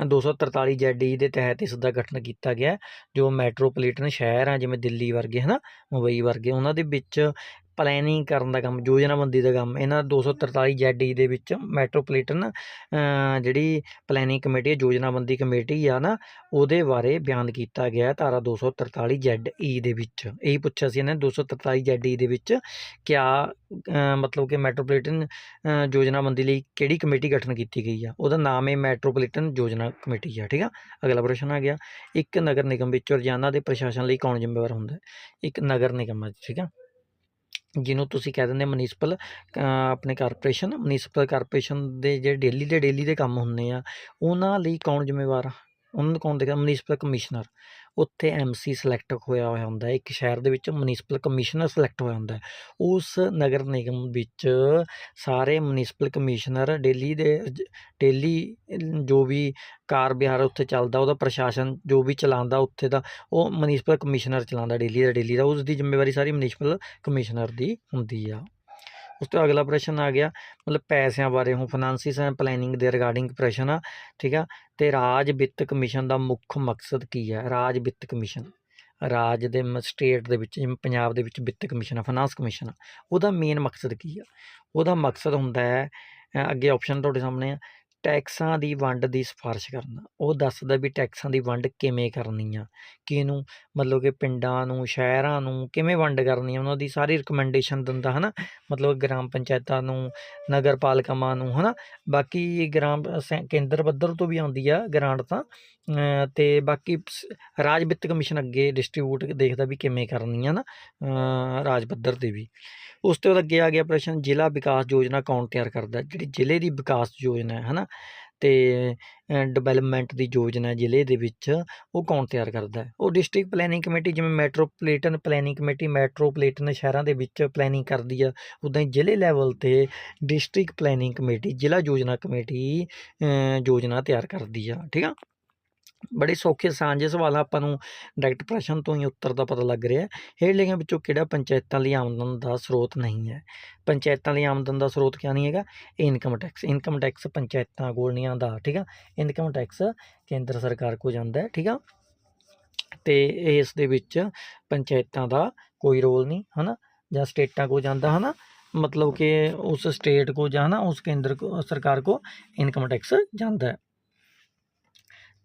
ਦੋ ਸੌ ਤਰਤਾਲੀ ਜ਼ੈਡ ਦੇ ਤਹਿਤ ਇਸ ਦਾ ਗਠਨ ਕੀਤਾ ਗਿਆ, ਜੋ ਮੈਟਰੋਪੋਲੀਟਨ ਸ਼ਹਿਰ ਆ, ਜਿਵੇਂ ਦਿੱਲੀ ਵਰਗੇ ਹੈ ਨਾ ਮੁੰਬਈ ਵਰਗੇ, ਉਹਨਾਂ ਦੇ ਵਿੱਚ ਪਲੈਨਿੰਗ ਕਰਨ ਦਾ ਕੰਮ, ਯੋਜਨਾਬੰਦੀ ਦਾ ਕੰਮ, ਇਹਨਾਂ ਦੋ ਸੌ ਤਰਤਾਲੀ ਜ਼ੈਡ ਈ ਦੇ ਵਿੱਚ ਮੈਟਰੋਪੋਲੀਟਨ ਜਿਹੜੀ ਪਲੈਨਿੰਗ ਕਮੇਟੀ ਹੈ, ਯੋਜਨਾਬੰਦੀ ਕਮੇਟੀ ਆ ਨਾ, ਉਹਦੇ ਬਾਰੇ ਬਿਆਨ ਕੀਤਾ ਗਿਆ ਧਾਰਾ ਦੋ ਸੌ ਤਰਤਾਲੀ ਜ਼ੈਡ ਈ ਦੇ ਵਿੱਚ। ਇਹੀ ਪੁੱਛਿਆ ਸੀ ਇਹਨੇ ਦੋ ਸੌ ਤਰਤਾਲੀ ਜ਼ੈਡ ਈ ਦੇ ਵਿੱਚ ਕਿਆ ਮਤਲਬ ਕਿ ਮੈਟਰੋਪੋਲੀਟਨ ਯੋਜਨਾਬੰਦੀ ਲਈ ਕਿਹੜੀ ਕਮੇਟੀ ਗਠਨ ਕੀਤੀ ਗਈ ਆ? ਉਹਦਾ ਨਾਮ ਹੈ ਮੈਟਰੋਪੋਲੀਟਨ ਯੋਜਨਾ ਕਮੇਟੀ ਆ, ਠੀਕ ਆ? ਅਗਲਾ ਪ੍ਰਸ਼ਨ ਆ ਗਿਆ। ਇੱਕ ਨਗਰ ਨਿਗਮ ਵਿੱਚ ਰੋਜ਼ਾਨਾ ਦੇ ਪ੍ਰਸ਼ਾਸਨ ਲਈ ਕੌਣ ਜ਼ਿੰਮੇਵਾਰ ਹੁੰਦਾ ਹੈ? ਇੱਕ ਨਗਰ ਨਿਗਮ ਹੈ ਠੀਕ ਆ? ਜਿਹਨੂੰ ਤੁਸੀਂ ਕਹਿ ਦਿੰਦੇ ਮਨਿਸਪਲ ਆਪਣੇ ਕਾਰਪੋਰੇਸ਼ਨ ਮਨਿਸਪਲ ਕਾਰਪੋਰੇਸ਼ਨ ਦੇ ਜਿਹੜੇ ਡੇਲੀ ਦੇ ਡੇਲੀ ਦੇ ਕੰਮ ਹੁੰਦੇ ਆ, ਉਹਨਾਂ ਲਈ ਕੌਣ ਜ਼ਿੰਮੇਵਾਰ ਆ? ਉਹਨਾਂ ਨੂੰ ਕੌਣ ਦੇਖਦਾ? ਮਨਿਸਪਲ ਕਮਿਸ਼ਨਰ ਉੱਥੇ ਐਮਸੀ ਸਿਲੈਕਟ ਹੋਇਆ ਹੋਇਆ ਹੁੰਦਾ ਇੱਕ ਸ਼ਹਿਰ ਦੇ ਵਿੱਚ ਮਨਿਸਪਲ ਕਮਿਸ਼ਨਰ ਸਿਲੈਕਟ ਹੋਇਆ ਹੁੰਦਾ ਉਸ ਨਗਰ ਨਿਗਮ ਵਿੱਚ ਸਾਰੇ ਮਨਿਸਪਲ ਕਮਿਸ਼ਨਰ ਡੇਲੀ ਦੇ ਡੇਲੀ ਜੋ ਵੀ ਕਾਰ ਵਿਹਾਰ ਉੱਥੇ ਚੱਲਦਾ, ਉਹਦਾ ਪ੍ਰਸ਼ਾਸਨ ਜੋ ਵੀ ਚਲਾਉਂਦਾ ਉੱਥੇ ਦਾ, ਉਹ ਮਨਿਸਪਲ ਕਮਿਸ਼ਨਰ ਚਲਾਉਂਦਾ ਡੇਲੀ ਦਾ ਡੇਲੀ ਦਾ, ਉਸ ਦੀ ਜ਼ਿੰਮੇਵਾਰੀ ਸਾਰੀ ਮਨਿਸਪਲ ਕਮਿਸ਼ਨਰ ਦੀ ਹੁੰਦੀ ਆ। ਉਸ ਤੋਂ ਅਗਲਾ ਪ੍ਰਸ਼ਨ ਆ ਗਿਆ, ਮਤਲਬ ਪੈਸਿਆਂ ਬਾਰੇ ਹੁਣ ਫਾਈਨਾਂਸਿਸ ਐਂਡ ਪਲੈਨਿੰਗ ਦੇ ਰਿਗਾਰਡਿੰਗ ਪ੍ਰਸ਼ਨ ਆ, ਠੀਕ ਆ? ਅਤੇ ਰਾਜ ਵਿੱਤ ਕਮਿਸ਼ਨ ਦਾ ਮੁੱਖ ਮਕਸਦ ਕੀ ਹੈ ਰਾਜ ਵਿੱਤ ਕਮਿਸ਼ਨ। ਰਾਜ ਦੇ ਸਟੇਟ ਦੇ ਵਿੱਚ ਪੰਜਾਬ ਦੇ ਵਿੱਚ ਵਿੱਤ ਕਮਿਸ਼ਨ ਆ ਫਾਈਨਾਂਸ ਕਮਿਸ਼ਨ ਆ, ਉਹਦਾ ਮੇਨ ਮਕਸਦ ਕੀ ਆ? ਉਹਦਾ ਮਕਸਦ ਹੁੰਦਾ ਹੈ ਅੱਗੇ ਆਪਸ਼ਨ ਤੁਹਾਡੇ ਸਾਹਮਣੇ ਆ ਟੈਕਸਾਂ ਦੀ ਵੰਡ ਦੀ ਸਿਫਾਰਿਸ਼ ਕਰਨਾ। ਉਹ ਦੱਸਦਾ ਵੀ ਟੈਕਸਾਂ ਦੀ ਵੰਡ ਕਿਵੇਂ ਕਰਨੀ ਆ? ਕਿਹਨੂੰ? ਮਤਲਬ ਕਿ ਪਿੰਡਾਂ ਨੂੰ, ਸ਼ਹਿਰਾਂ ਨੂੰ ਕਿਵੇਂ ਵੰਡ ਕਰਨੀ ਆ? ਉਹਨਾਂ ਦੀ ਸਾਰੀ ਰਿਕਮੈਂਡੇਸ਼ਨ ਦਿੰਦਾ ਹੈ ਨਾ ਮਤਲਬ ਗ੍ਰਾਮ ਪੰਚਾਇਤਾਂ ਨੂੰ, ਨਗਰ ਪਾਲਿਕਾਵਾਂ ਨੂੰ ਹੈ ਨਾ ਬਾਕੀ ਗ੍ਰਾਮ ਕੇਂਦਰ ਪੱਧਰ ਤੋਂ ਵੀ ਆਉਂਦੀ ਆ ਗ੍ਰਾਂਟ ਤਾਂ। ਅਤੇ ਬਾਕੀ ਰਾਜ ਵਿੱਤ ਕਮਿਸ਼ਨ ਅੱਗੇ ਡਿਸਟਰੀਬਿਊਟ ਦੇਖਦਾ ਵੀ ਕਿਵੇਂ ਕਰਨੀ ਆ ਨਾ ਰਾਜ ਪੱਧਰ 'ਤੇ ਵੀ। ਉਸ ਤੋਂ ਬਾਅਦ ਅੱਗੇ ਆ ਗਿਆ ਪ੍ਰਸ਼ਨ, ਜ਼ਿਲ੍ਹਾ ਵਿਕਾਸ ਯੋਜਨਾ ਕੌਣ ਤਿਆਰ ਕਰਦਾ? ਜਿਹੜੀ ਜ਼ਿਲ੍ਹੇ ਦੀ ਵਿਕਾਸ ਯੋਜਨਾ ਹੈ ਨਾ ਅਤੇ ਡਿਵੈਲਪਮੈਂਟ ਦੀ ਯੋਜਨਾ ਜ਼ਿਲ੍ਹੇ ਦੇ ਵਿੱਚ ਉਹ ਕੌਣ ਤਿਆਰ ਕਰਦਾ? ਹੈ ਉਹ ਡਿਸਟ੍ਰਿਕਟ ਪਲੈਨਿੰਗ ਕਮੇਟੀ ਜਿਵੇਂ ਮੈਟਰੋਪੋਲੀਟਨ ਪਲੈਨਿੰਗ ਕਮੇਟੀ ਮੈਟਰੋਪੋਲੀਟਨ ਸ਼ਹਿਰਾਂ ਦੇ ਵਿੱਚ ਪਲੈਨਿੰਗ ਕਰਦੀ ਆ ਉੱਦਾਂ ਹੀ ਜ਼ਿਲ੍ਹੇ ਲੈਵਲ 'ਤੇ ਡਿਸਟ੍ਰਿਕਟ ਪਲੈਨਿੰਗ ਕਮੇਟੀ ਜ਼ਿਲ੍ਹਾ ਯੋਜਨਾ ਕਮੇਟੀ ਯੋਜਨਾ ਤਿਆਰ ਕਰਦੀ ਆ, ਠੀਕ ਆ? ਬੜੇ ਸੌਖੇ ਸਾਂਝੇ ਸਵਾਲ ਆਪਾਂ ਨੂੰ ਡਾਇਰੈਕਟ ਪ੍ਰਸ਼ਨ ਤੋਂ ਹੀ ਉੱਤਰ ਦਾ ਪਤਾ ਲੱਗ ਰਿਹਾ। ਹੈ ਹੇਠਲੀਆਂ ਵਿੱਚੋਂ ਕਿਹੜਾ ਪੰਚਾਇਤਾਂ ਲਈ ਆਮਦਨ ਦਾ ਸਰੋਤ ਨਹੀਂ ਹੈ? ਪੰਚਾਇਤਾਂ ਲਈ ਆਮਦਨ ਦਾ ਸਰੋਤ ਕਿਆ ਨਹੀਂ ਹੈਗਾ? ਇਨਕਮ ਟੈਕਸ ਇਨਕਮ ਟੈਕਸ ਪੰਚਾਇਤਾਂ ਕੋਲ ਨਹੀਂ ਆਉਂਦਾ, ਠੀਕ ਆ? ਇਨਕਮ ਟੈਕਸ ਕੇਂਦਰ ਸਰਕਾਰ ਕੋ ਜਾਂਦਾ ਹੈ ਠੀਕ ਆ? ਤੇ ਇਸ ਦੇ ਵਿੱਚ ਪੰਚਾਇਤਾਂ ਦਾ ਕੋਈ ਰੋਲ ਨਹੀਂ, ਹਨਾ? ਜਾਂ ਸਟੇਟਾਂ ਕੋ ਜਾਂਦਾ, ਹਨਾ? ਮਤਲਬ ਕਿ ਉਸ ਸਟੇਟ ਕੋ ਜਾਂ ਨਾ ਉਸ ਕੇਂਦਰ ਕੋ, ਸਰਕਾਰ ਕੋ ਇਨਕਮ ਟੈਕਸ ਜਾਂਦਾ ਹੈ।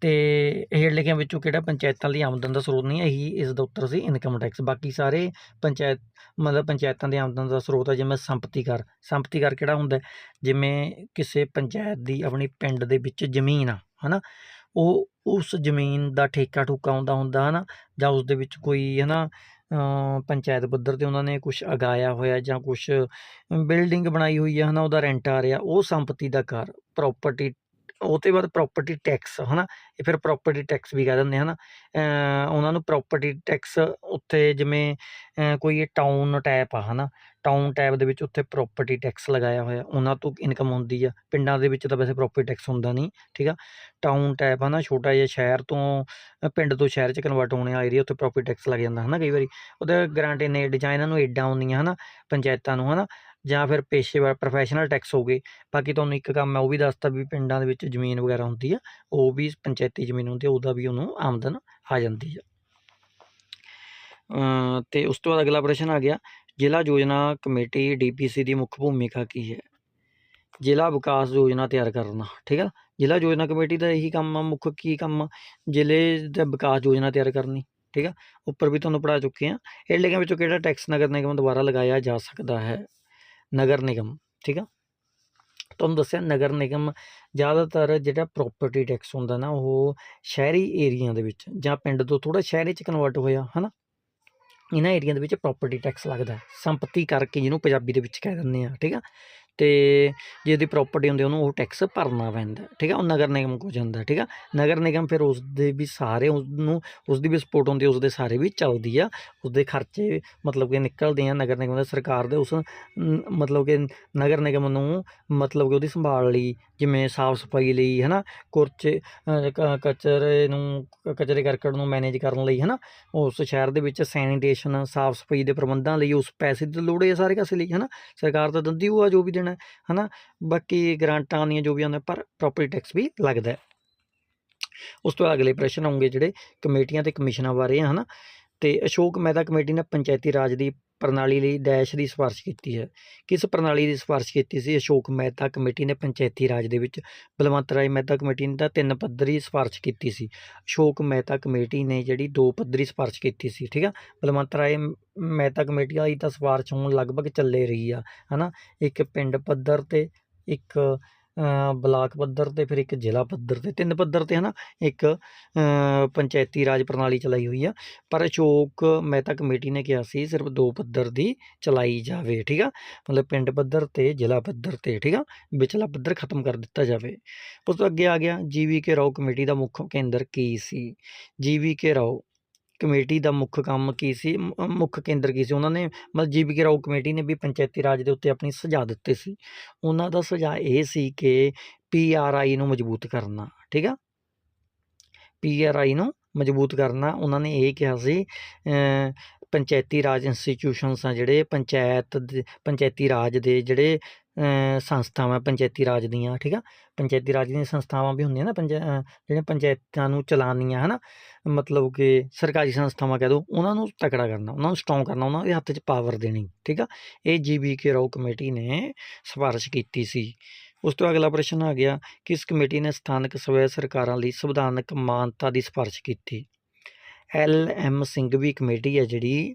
ਤੇ ਹੇਠ ਲਿਖਿਆਂ ਵਿੱਚੋਂ ਕਿਹੜਾ ਪੰਚਾਇਤਾਂ ਲਈ ਆਮਦਨ ਦਾ ਸਰੋਤ ਨਹੀਂ ਹੈ ਇਹੀ ਇਸ ਦਾ ਉੱਤਰ ਸੀ ਇਨਕਮ ਟੈਕਸ ਬਾਕੀ ਸਾਰੇ ਪੰਚਾਇਤ ਮਤਲਬ ਪੰਚਾਇਤਾਂ ਦੀ ਆਮਦਨ ਦਾ ਸਰੋਤ ਹੈ ਜਿਵੇਂ ਸੰਪਤੀ ਕਰ। ਸੰਪਤੀ ਕਰ ਕਿਹੜਾ ਹੁੰਦਾ? ਜਿਵੇਂ ਕਿਸੇ ਪੰਚਾਇਤ ਦੀ ਆਪਣੀ ਪਿੰਡ ਦੇ ਵਿੱਚ ਜ਼ਮੀਨ ਆ ਹਨਾ? ਉਹ ਉਸ ਜ਼ਮੀਨ ਦਾ ਠੇਕਾ ਠੁਕਾ ਆਉਂਦਾ ਹੁੰਦਾ ਹਨਾ? ਜਾਂ ਉਸ ਦੇ ਵਿੱਚ ਕੋਈ ਹਨਾ ਅ, ਪੰਚਾਇਤ ਪੱਧਰ ਤੇ ਉਹਨਾਂ ਨੇ ਕੁਝ ਉਗਾਇਆ ਹੋਇਆ ਜਾਂ ਕੁਝ ਬਿਲਡਿੰਗ ਬਣਾਈ ਹੋਈ ਹੈ ਹਨਾ? ਉਹਦਾ ਰੈਂਟ ਆ ਰਿਹਾ ਉਹ ਸੰਪਤੀ ਦਾ ਕਰ ਪ੍ਰਾਪਰਟੀ ਉਹ ਤੋਂ ਬਾਅਦ ਪ੍ਰਾਪਰਟੀ ਟੈਕਸ ਹਨਾ? ਇਹ ਫਿਰ ਪ੍ਰਾਪਰਟੀ ਟੈਕਸ ਵੀ ਕਹਿ ਦਿੰਦੇ ਹਨਾ? ਅ, ਉਹਨਾਂ ਨੂੰ ਪ੍ਰਾਪਰਟੀ ਟੈਕਸ ਉੱਥੇ ਜਿਵੇਂ ਅ, ਕੋਈ ਟਾਊਨ ਟੈਪ ਆ ਹਨਾ? ਟਾਊਨ ਟੈਪ ਦੇ ਵਿੱਚ ਉੱਥੇ ਪ੍ਰਾਪਰਟੀ ਟੈਕਸ ਲਗਾਇਆ ਹੋਇਆ। ਉਹਨਾਂ ਤੋਂ ਇਨਕਮ ਹੁੰਦੀ ਆ। ਪਿੰਡਾਂ ਦੇ ਵਿੱਚ ਤਾਂ ਵੈਸੇ ਪ੍ਰਾਪਰਟੀ ਟੈਕਸ ਹੁੰਦਾ ਨਹੀਂ ਠੀਕ ਆ? ਟਾਊਨ ਟੈਪ ਆ ਨਾ ਛੋਟਾ ਜਿਹਾ ਸ਼ਹਿਰ ਤੋਂ ਪਿੰਡ ਤੋਂ ਸ਼ਹਿਰ 'ਚ ਕਨਵਰਟ ਹੋਣੇ ਵਾਲਾ ਏਰੀਆ ਉੱਥੇ ਪ੍ਰਾਪਰਟੀ ਟੈਕਸ ਲੱਗ ਜਾਂਦਾ ਹਨਾ? ਕਈ ਵਾਰੀ। ਉਹਦੇ ਗਰੰਟੀ ਨੇ ਜਾਂ ਇਹਨਾਂ ਨੂੰ ਏਡਾਂ ਆਉਂਦੀਆਂ ਹਨਾ? ਪੰਚਾਇਤਾਂ ਨੂੰ ਹਨਾ? ਜਾਂ ਫਿਰ ਪੇਸ਼ੇਵਰ ਪ੍ਰੋਫੈਸ਼ਨਲ ਟੈਕਸ ਹੋ ਗਏ। ਬਾਕੀ ਤੁਹਾਨੂੰ ਇੱਕ ਕੰਮ ਮੈਂ ਉਹ ਵੀ ਦੱਸਤਾ ਵੀ ਪਿੰਡਾਂ ਦੇ ਵਿੱਚ ਜ਼ਮੀਨ ਵਗੈਰਾ ਹੁੰਦੀ ਆ ਉਹ ਵੀ ਪੰਚਾਇਤੀ ਜ਼ਮੀਨ ਹੁੰਦੀ ਆ ਉਹਦਾ ਵੀ ਉਹਨੂੰ ਆਮਦਨ ਆ ਜਾਂਦੀ ਆ। ਅ, ਤੇ ਉਸ ਤੋਂ ਬਾਅਦ ਅਗਲਾ ਪ੍ਰਸ਼ਨ ਆ ਗਿਆ ਜ਼ਿਲ੍ਹਾ ਯੋਜਨਾ ਕਮੇਟੀ ਡੀਪੀਸੀ ਦੀ ਮੁੱਖ ਭੂਮਿਕਾ ਕੀ ਹੈ? ਜ਼ਿਲ੍ਹਾ ਵਿਕਾਸ ਯੋਜਨਾ ਤਿਆਰ ਕਰਨਾ ਠੀਕ ਆ? ਜ਼ਿਲ੍ਹਾ ਯੋਜਨਾ ਕਮੇਟੀ ਦਾ ਇਹੀ ਕੰਮ ਆ ਮੁੱਖ ਕੀ ਕੰਮ ਆ? ਜ਼ਿਲ੍ਹੇ ਦਾ ਵਿਕਾਸ ਯੋਜਨਾ ਤਿਆਰ ਕਰਨੀ ਠੀਕ ਆ? ਉੱਪਰ ਵੀ ਤੁਹਾਨੂੰ ਪੜ੍ਹਾ ਚੁੱਕੇ ਆ। ਇਹ ਲਿਖਿਆਂ ਵਿੱਚੋਂ ਕਿਹੜਾ ਟੈਕਸ ਨਗਰ ਨਿਗਮ ਦੁਆਰਾ ਲਗਾਇਆ ਜਾ ਸਕਦਾ ਹੈ? ਨਗਰ ਨਿਗਮ, ਠੀਕ ਆ? ਤੁਹਾਨੂੰ ਦੱਸਿਆ ਨਗਰ ਨਿਗਮ ਜ਼ਿਆਦਾਤਰ ਜਿਹੜਾ ਪ੍ਰਾਪਰਟੀ ਟੈਕਸ ਹੁੰਦਾ ਨਾ, ਉਹ ਸ਼ਹਿਰੀ ਏਰੀਆ ਦੇ ਵਿੱਚ ਜਾਂ ਪਿੰਡ ਤੋਂ ਥੋੜਾ ਸ਼ਹਿਰ 'ਚ ਕਨਵਰਟ ਹੋਇਆ, ਹਨਾ? ਇਹਨਾਂ ਏਰੀਆ ਦੇ ਵਿੱਚ ਪ੍ਰਾਪਰਟੀ ਟੈਕਸ ਲੱਗਦਾ ਸੰਪਤੀ ਕਰਕੇ ਜਿਹਨੂੰ ਪੰਜਾਬੀ ਦੇ ਵਿੱਚ ਕਹਿ ਦਿੰਦੇ ਆ, ਠੀਕ ਆ? ਤੇ ਜਿਹਦੀ ਪ੍ਰਾਪਰਟੀ ਹੁੰਦੀ ਉਹਨੂੰ ਉਹ ਟੈਕਸ ਭਰਨਾ ਪੈਂਦਾ, ਠੀਕ ਹੈ ਉਹ ਨਗਰ ਨਿਗਮ ਕੋ ਜਾਂਦਾ, ਠੀਕ ਹੈ ਨਗਰ ਨਿਗਮ ਫਿਰ ਉਸ ਦੇ ਵੀ ਸਾਰੇ ਉਸ ਨੂੰ ਉਸ ਦੀ ਵੀ ਸਪੋਰਟ ਹੁੰਦੀ ਹੈ ਉਸ ਦੇ ਸਾਰੇ ਵੀ ਚੱਲਦੀ ਆ ਉਸ ਦੇ ਖਰਚੇ ਮਤਲਬ ਕਿ ਨਿਕਲਦੇ ਆ ਨਗਰ ਨਿਗਮ ਦੇ, ਸਰਕਾਰ ਦੇ ਉਸ ਮਤਲਬ ਕਿ ਨਗਰ ਨਿਗਮ ਨੂੰ ਮਤਲਬ ਕਿ ਉਹਦੀ ਸੰਭਾਲ ਲਈ, ਜਿਵੇਂ ਸਾਫ਼ ਸਫ਼ਾਈ ਲਈ, ਹਨਾ? ਕੁਰਚੇ ਕ- ਕਚਰੇ ਨੂੰ, ਕਚਰੇ ਕਰਕਟ ਨੂੰ ਮੈਨੇਜ ਕਰਨ ਲਈ, ਹਨਾ? ਉਸ ਸ਼ਹਿਰ ਦੇ ਵਿੱਚ ਸੈਨੀਟੇਸ਼ਨ ਸਾਫ਼ ਸਫ਼ਾਈ ਦੇ ਪ੍ਰਬੰਧਾਂ ਲਈ ਉਸ ਪੈਸੇ ਦੀ ਲੋੜ ਹੈ ਸਾਰੇ ਕਾਸੇ ਲਈ, ਹਨਾ? ਸਰਕਾਰ ਤਾਂ ਦੰਦੀ ਉਹ ਆ ਜੋ ਵੀ ਦੇਣਾ, ਹਨਾ? ਬਾਕੀ ਗ੍ਰਾਂਟਾਂ ਆਉਂਦੀਆਂ ਜੋ ਵੀ ਆਉਂਦਾ ਪਰ ਪ੍ਰਾਪਰਟੀ ਟੈਕਸ ਵੀ ਲੱਗਦਾ ਉਸ ਤੋਂ ਬਾਅਦ ਅਗਲੇ ਪ੍ਰਸ਼ਨ ਆਉਂਗੇ ਜਿਹੜੇ ਕਮੇਟੀਆਂ ਤੇ ਕਮਿਸ਼ਨਾਂ ਬਾਰੇ ਹਨਾ? ਤੇ ਅਸ਼ੋਕ ਮਹਿਤਾ ਕਮੇਟੀ ਨੇ ਪੰਚਾਇਤੀ ਰਾਜ ਦੀ ਪ੍ਰਣਾਲੀ ਲਈ ਡੈਸ਼ ਦੀ ਸਿਫਾਰਿਸ਼ ਕੀਤੀ ਹੈ। ਕਿਸ ਪ੍ਰਣਾਲੀ ਦੀ ਸਿਫਾਰਿਸ਼ ਕੀਤੀ ਸੀ? ਅਸ਼ੋਕ ਮਹਿਤਾ ਕਮੇਟੀ ਨੇ ਪੰਚਾਇਤੀ ਰਾਜ ਦੇ ਵਿੱਚ ਬਲਵੰਤ ਰਾਏ ਮਹਿਤਾ ਕਮੇਟੀ ਨੇ ਤਾਂ ਤਿੰਨ ਪੱਧਰੀ ਸਿਫਾਰਿਸ਼ ਕੀਤੀ ਸੀ। ਅਸ਼ੋਕ ਮਹਿਤਾ ਕਮੇਟੀ ਨੇ ਜਿਹੜੀ ਦੋ ਪੱਧਰੀ ਸਿਫਾਰਿਸ਼ ਕੀਤੀ ਸੀ, ਠੀਕ ਆ? ਬਲਵੰਤ ਰਾਏ ਮਹਿਤਾ ਕਮੇਟੀ ਵਾਲੀ ਤਾਂ ਸਿਫਾਰਿਸ਼ ਹੁਣ ਲਗਭਗ ਚੱਲੇ ਰਹੀ ਆ, ਹਨਾ? ਇੱਕ ਪਿੰਡ ਪੱਧਰ ਤੇ ਇੱਕ ਬਲਾਕ ਪੱਧਰ ਤੇ, ਫਿਰ ਇੱਕ ਜ਼ਿਲ੍ਹਾ ਪੱਧਰ ਤੇ, ਤਿੰਨ ਪੱਧਰ ਤੇ ਹਨਾ, ਇੱਕ ਪੰਚਾਇਤੀ ਰਾਜ ਪ੍ਰਣਾਲੀ ਚਲਾਈ ਹੋਈ ਆ। ਪਰ ਅਸ਼ੋਕ ਮਹਿਤਾ ਕਮੇਟੀ ਨੇ ਕਿਹਾ ਸੀ, ਸਿਰਫ ਦੋ ਪੱਧਰ ਦੀ ਚਲਾਈ ਜਾਵੇ, ਠੀਕ ਆ? ਮਤਲਬ ਪਿੰਡ ਪੱਧਰ ਤੇ, ਜ਼ਿਲ੍ਹਾ ਪੱਧਰ ਤੇ, ਠੀਕ ਆ? ਵਿਚਲਾ ਪੱਧਰ ਖਤਮ ਕਰ ਦਿੱਤਾ ਜਾਵੇ। ਉਸ ਤੋਂ ਅੱਗੇ ਆ ਗਿਆ, ਜੀਵੀ ਕੇ ਰਾਓ ਕਮੇਟੀ ਦਾ ਮੁੱਖ ਕੇਂਦਰ ਕੀ ਸੀ? ਜੀਵੀ ਕੇ ਰਾਓ ਕਮੇਟੀ ਦਾ ਮੁੱਖ ਕੰਮ ਕੀ ਸੀ ਮੁੱਖ ਕੇਂਦਰ ਕੀ ਸੀ? ਉਹਨਾਂ ਨੇ ਮਤਲਬ ਜੀਬੀ ਕੇ ਰਾਓ ਕਮੇਟੀ ਨੇ ਵੀ ਪੰਚਾਇਤੀ ਰਾਜ ਦੇ ਉੱਤੇ ਆਪਣੀ ਸੁਝਾਅ ਦਿੱਤੇ ਸੀ। ਉਹਨਾਂ ਦਾ ਸੁਝਾਅ ਇਹ ਸੀ ਕਿ ਪੀਆਰਆਈ ਨੂੰ ਮਜ਼ਬੂਤ ਕਰਨਾ, ਠੀਕ ਆ? ਪੀਆਰਆਈ ਨੂੰ ਮਜ਼ਬੂਤ ਕਰਨਾ, ਉਹਨਾਂ ਨੇ ਇਹ ਕਿਹਾ ਸੀ ਪੰਚਾਇਤੀ ਰਾਜ ਇੰਸਟੀਟਿਊਸ਼ਨਸ ਆ ਜਿਹੜੇ ਪੰਚਾਇਤ ਦੇ, ਪੰਚਾਇਤੀ ਰਾਜ ਦੇ ਜਿਹੜੇ ਸੰਸਥਾਵਾਂ, ਪੰਚਾਇਤੀ ਰਾਜ ਦੀਆਂ, ਠੀਕ ਆ? ਪੰਚਾਇਤੀ ਰਾਜ ਦੀਆਂ ਸੰਸਥਾਵਾਂ ਵੀ ਹੁੰਦੀਆਂ ਨਾ, ਪੰਚਾ ਜਿਹੜੀਆਂ ਪੰਚਾਇਤਾਂ ਨੂੰ ਚਲਾਉਣੀਆਂ ਹਨਾ? ਮਤਲਬ ਕਿ ਸਰਕਾਰੀ ਸੰਸਥਾਵਾਂ ਕਹਿ ਦੋ, ਉਹਨਾਂ ਨੂੰ ਤਕੜਾ ਕਰਨਾ, ਉਹਨਾਂ ਨੂੰ ਸਟਰੋਂਗ ਕਰਨਾ, ਉਹਨਾਂ ਦੇ ਹੱਥ 'ਚ ਪਾਵਰ ਦੇਣੀ, ਠੀਕ ਆ? ਇਹ ਜੀਬੀ ਕੇ ਰਾਓ ਕਮੇਟੀ ਨੇ ਸਿਫਾਰਿਸ਼ ਕੀਤੀ ਸੀ। ਉਸ ਤੋਂ ਅਗਲਾ ਪ੍ਰਸ਼ਨ ਆ ਗਿਆ ਕਿਸ ਕਮੇਟੀ ਨੇ ਸਥਾਨਕ ਸਵੈ ਸਰਕਾਰਾਂ ਲਈ ਸੰਵਿਧਾਨਕ ਮਾਨਤਾ ਦੀ ਸਿਫਾਰਿਸ਼ ਕੀਤੀ। ਐਲ ਐਮ ਸਿੰਘਵੀ ਕਮੇਟੀ ਹੈ ਜਿਹੜੀ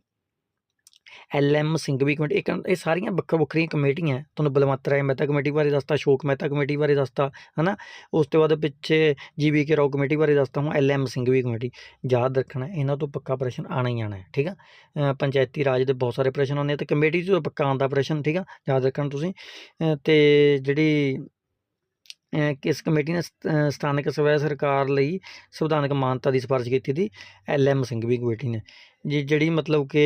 ਐਲ ਐਮ ਸਿੰਘਵੀ ਕਮੇਟੀ ਇਹ ਕ- ਇਹ ਸਾਰੀਆਂ ਵੱਖੋ ਵੱਖਰੀਆਂ ਕਮੇਟੀਆਂ ਤੁਹਾਨੂੰ ਬਲਵੰਤ ਰਾਏ ਮਹਿਤਾ ਕਮੇਟੀ ਬਾਰੇ ਦੱਸਤਾ ਸ਼ੋਕ ਮਹਿਤਾ ਕਮੇਟੀ ਬਾਰੇ ਦੱਸਤਾ ਹਨਾ? ਉਸ ਤੋਂ ਬਾਅਦ ਪਿੱਛੇ ਜੀਵੀ ਕੇ ਰਾਓ ਕਮੇਟੀ ਬਾਰੇ ਦੱਸਤਾ ਹੁਣ ਐਲ ਐਮ ਸਿੰਘਵੀ ਕਮੇਟੀ। ਯਾਦ ਰੱਖਣਾ ਇਹਨਾਂ ਤੋਂ ਪੱਕਾ ਪ੍ਰਸ਼ਨ ਆਣਾ ਹੀ ਆਣਾ ਠੀਕ ਆ? ਪੰਚਾਇਤੀ ਰਾਜ ਦੇ ਬਹੁਤ ਸਾਰੇ ਪ੍ਰਸ਼ਨ ਆਉਂਦੇ ਆ ਤੇ ਕਮੇਟੀ ਤੋਂ ਪੱਕਾ ਆਉਂਦਾ ਪ੍ਰਸ਼ਨ ਠੀਕ ਆ? ਯਾਦ ਰੱਖਣਾ ਤੁਸੀਂ। ਅ, ਤੇ ਜਿਹੜੀ ਕਿਸ ਕਮੇਟੀ ਨੇ ਸਥਾਨਕ ਸਵੈ ਸਰਕਾਰ ਲਈ ਸੰਵਿਧਾਨਕ ਮਾਨਤਾ ਦੀ ਸਿਫਾਰਿਸ਼ ਕੀਤੀ ਸੀ ਐਲ ਐਮ ਸਿੰਘਵੀ ਕਮੇਟੀ ਨੇ। ਜੀ ਜਿਹੜੀ ਮਤਲਬ ਕਿ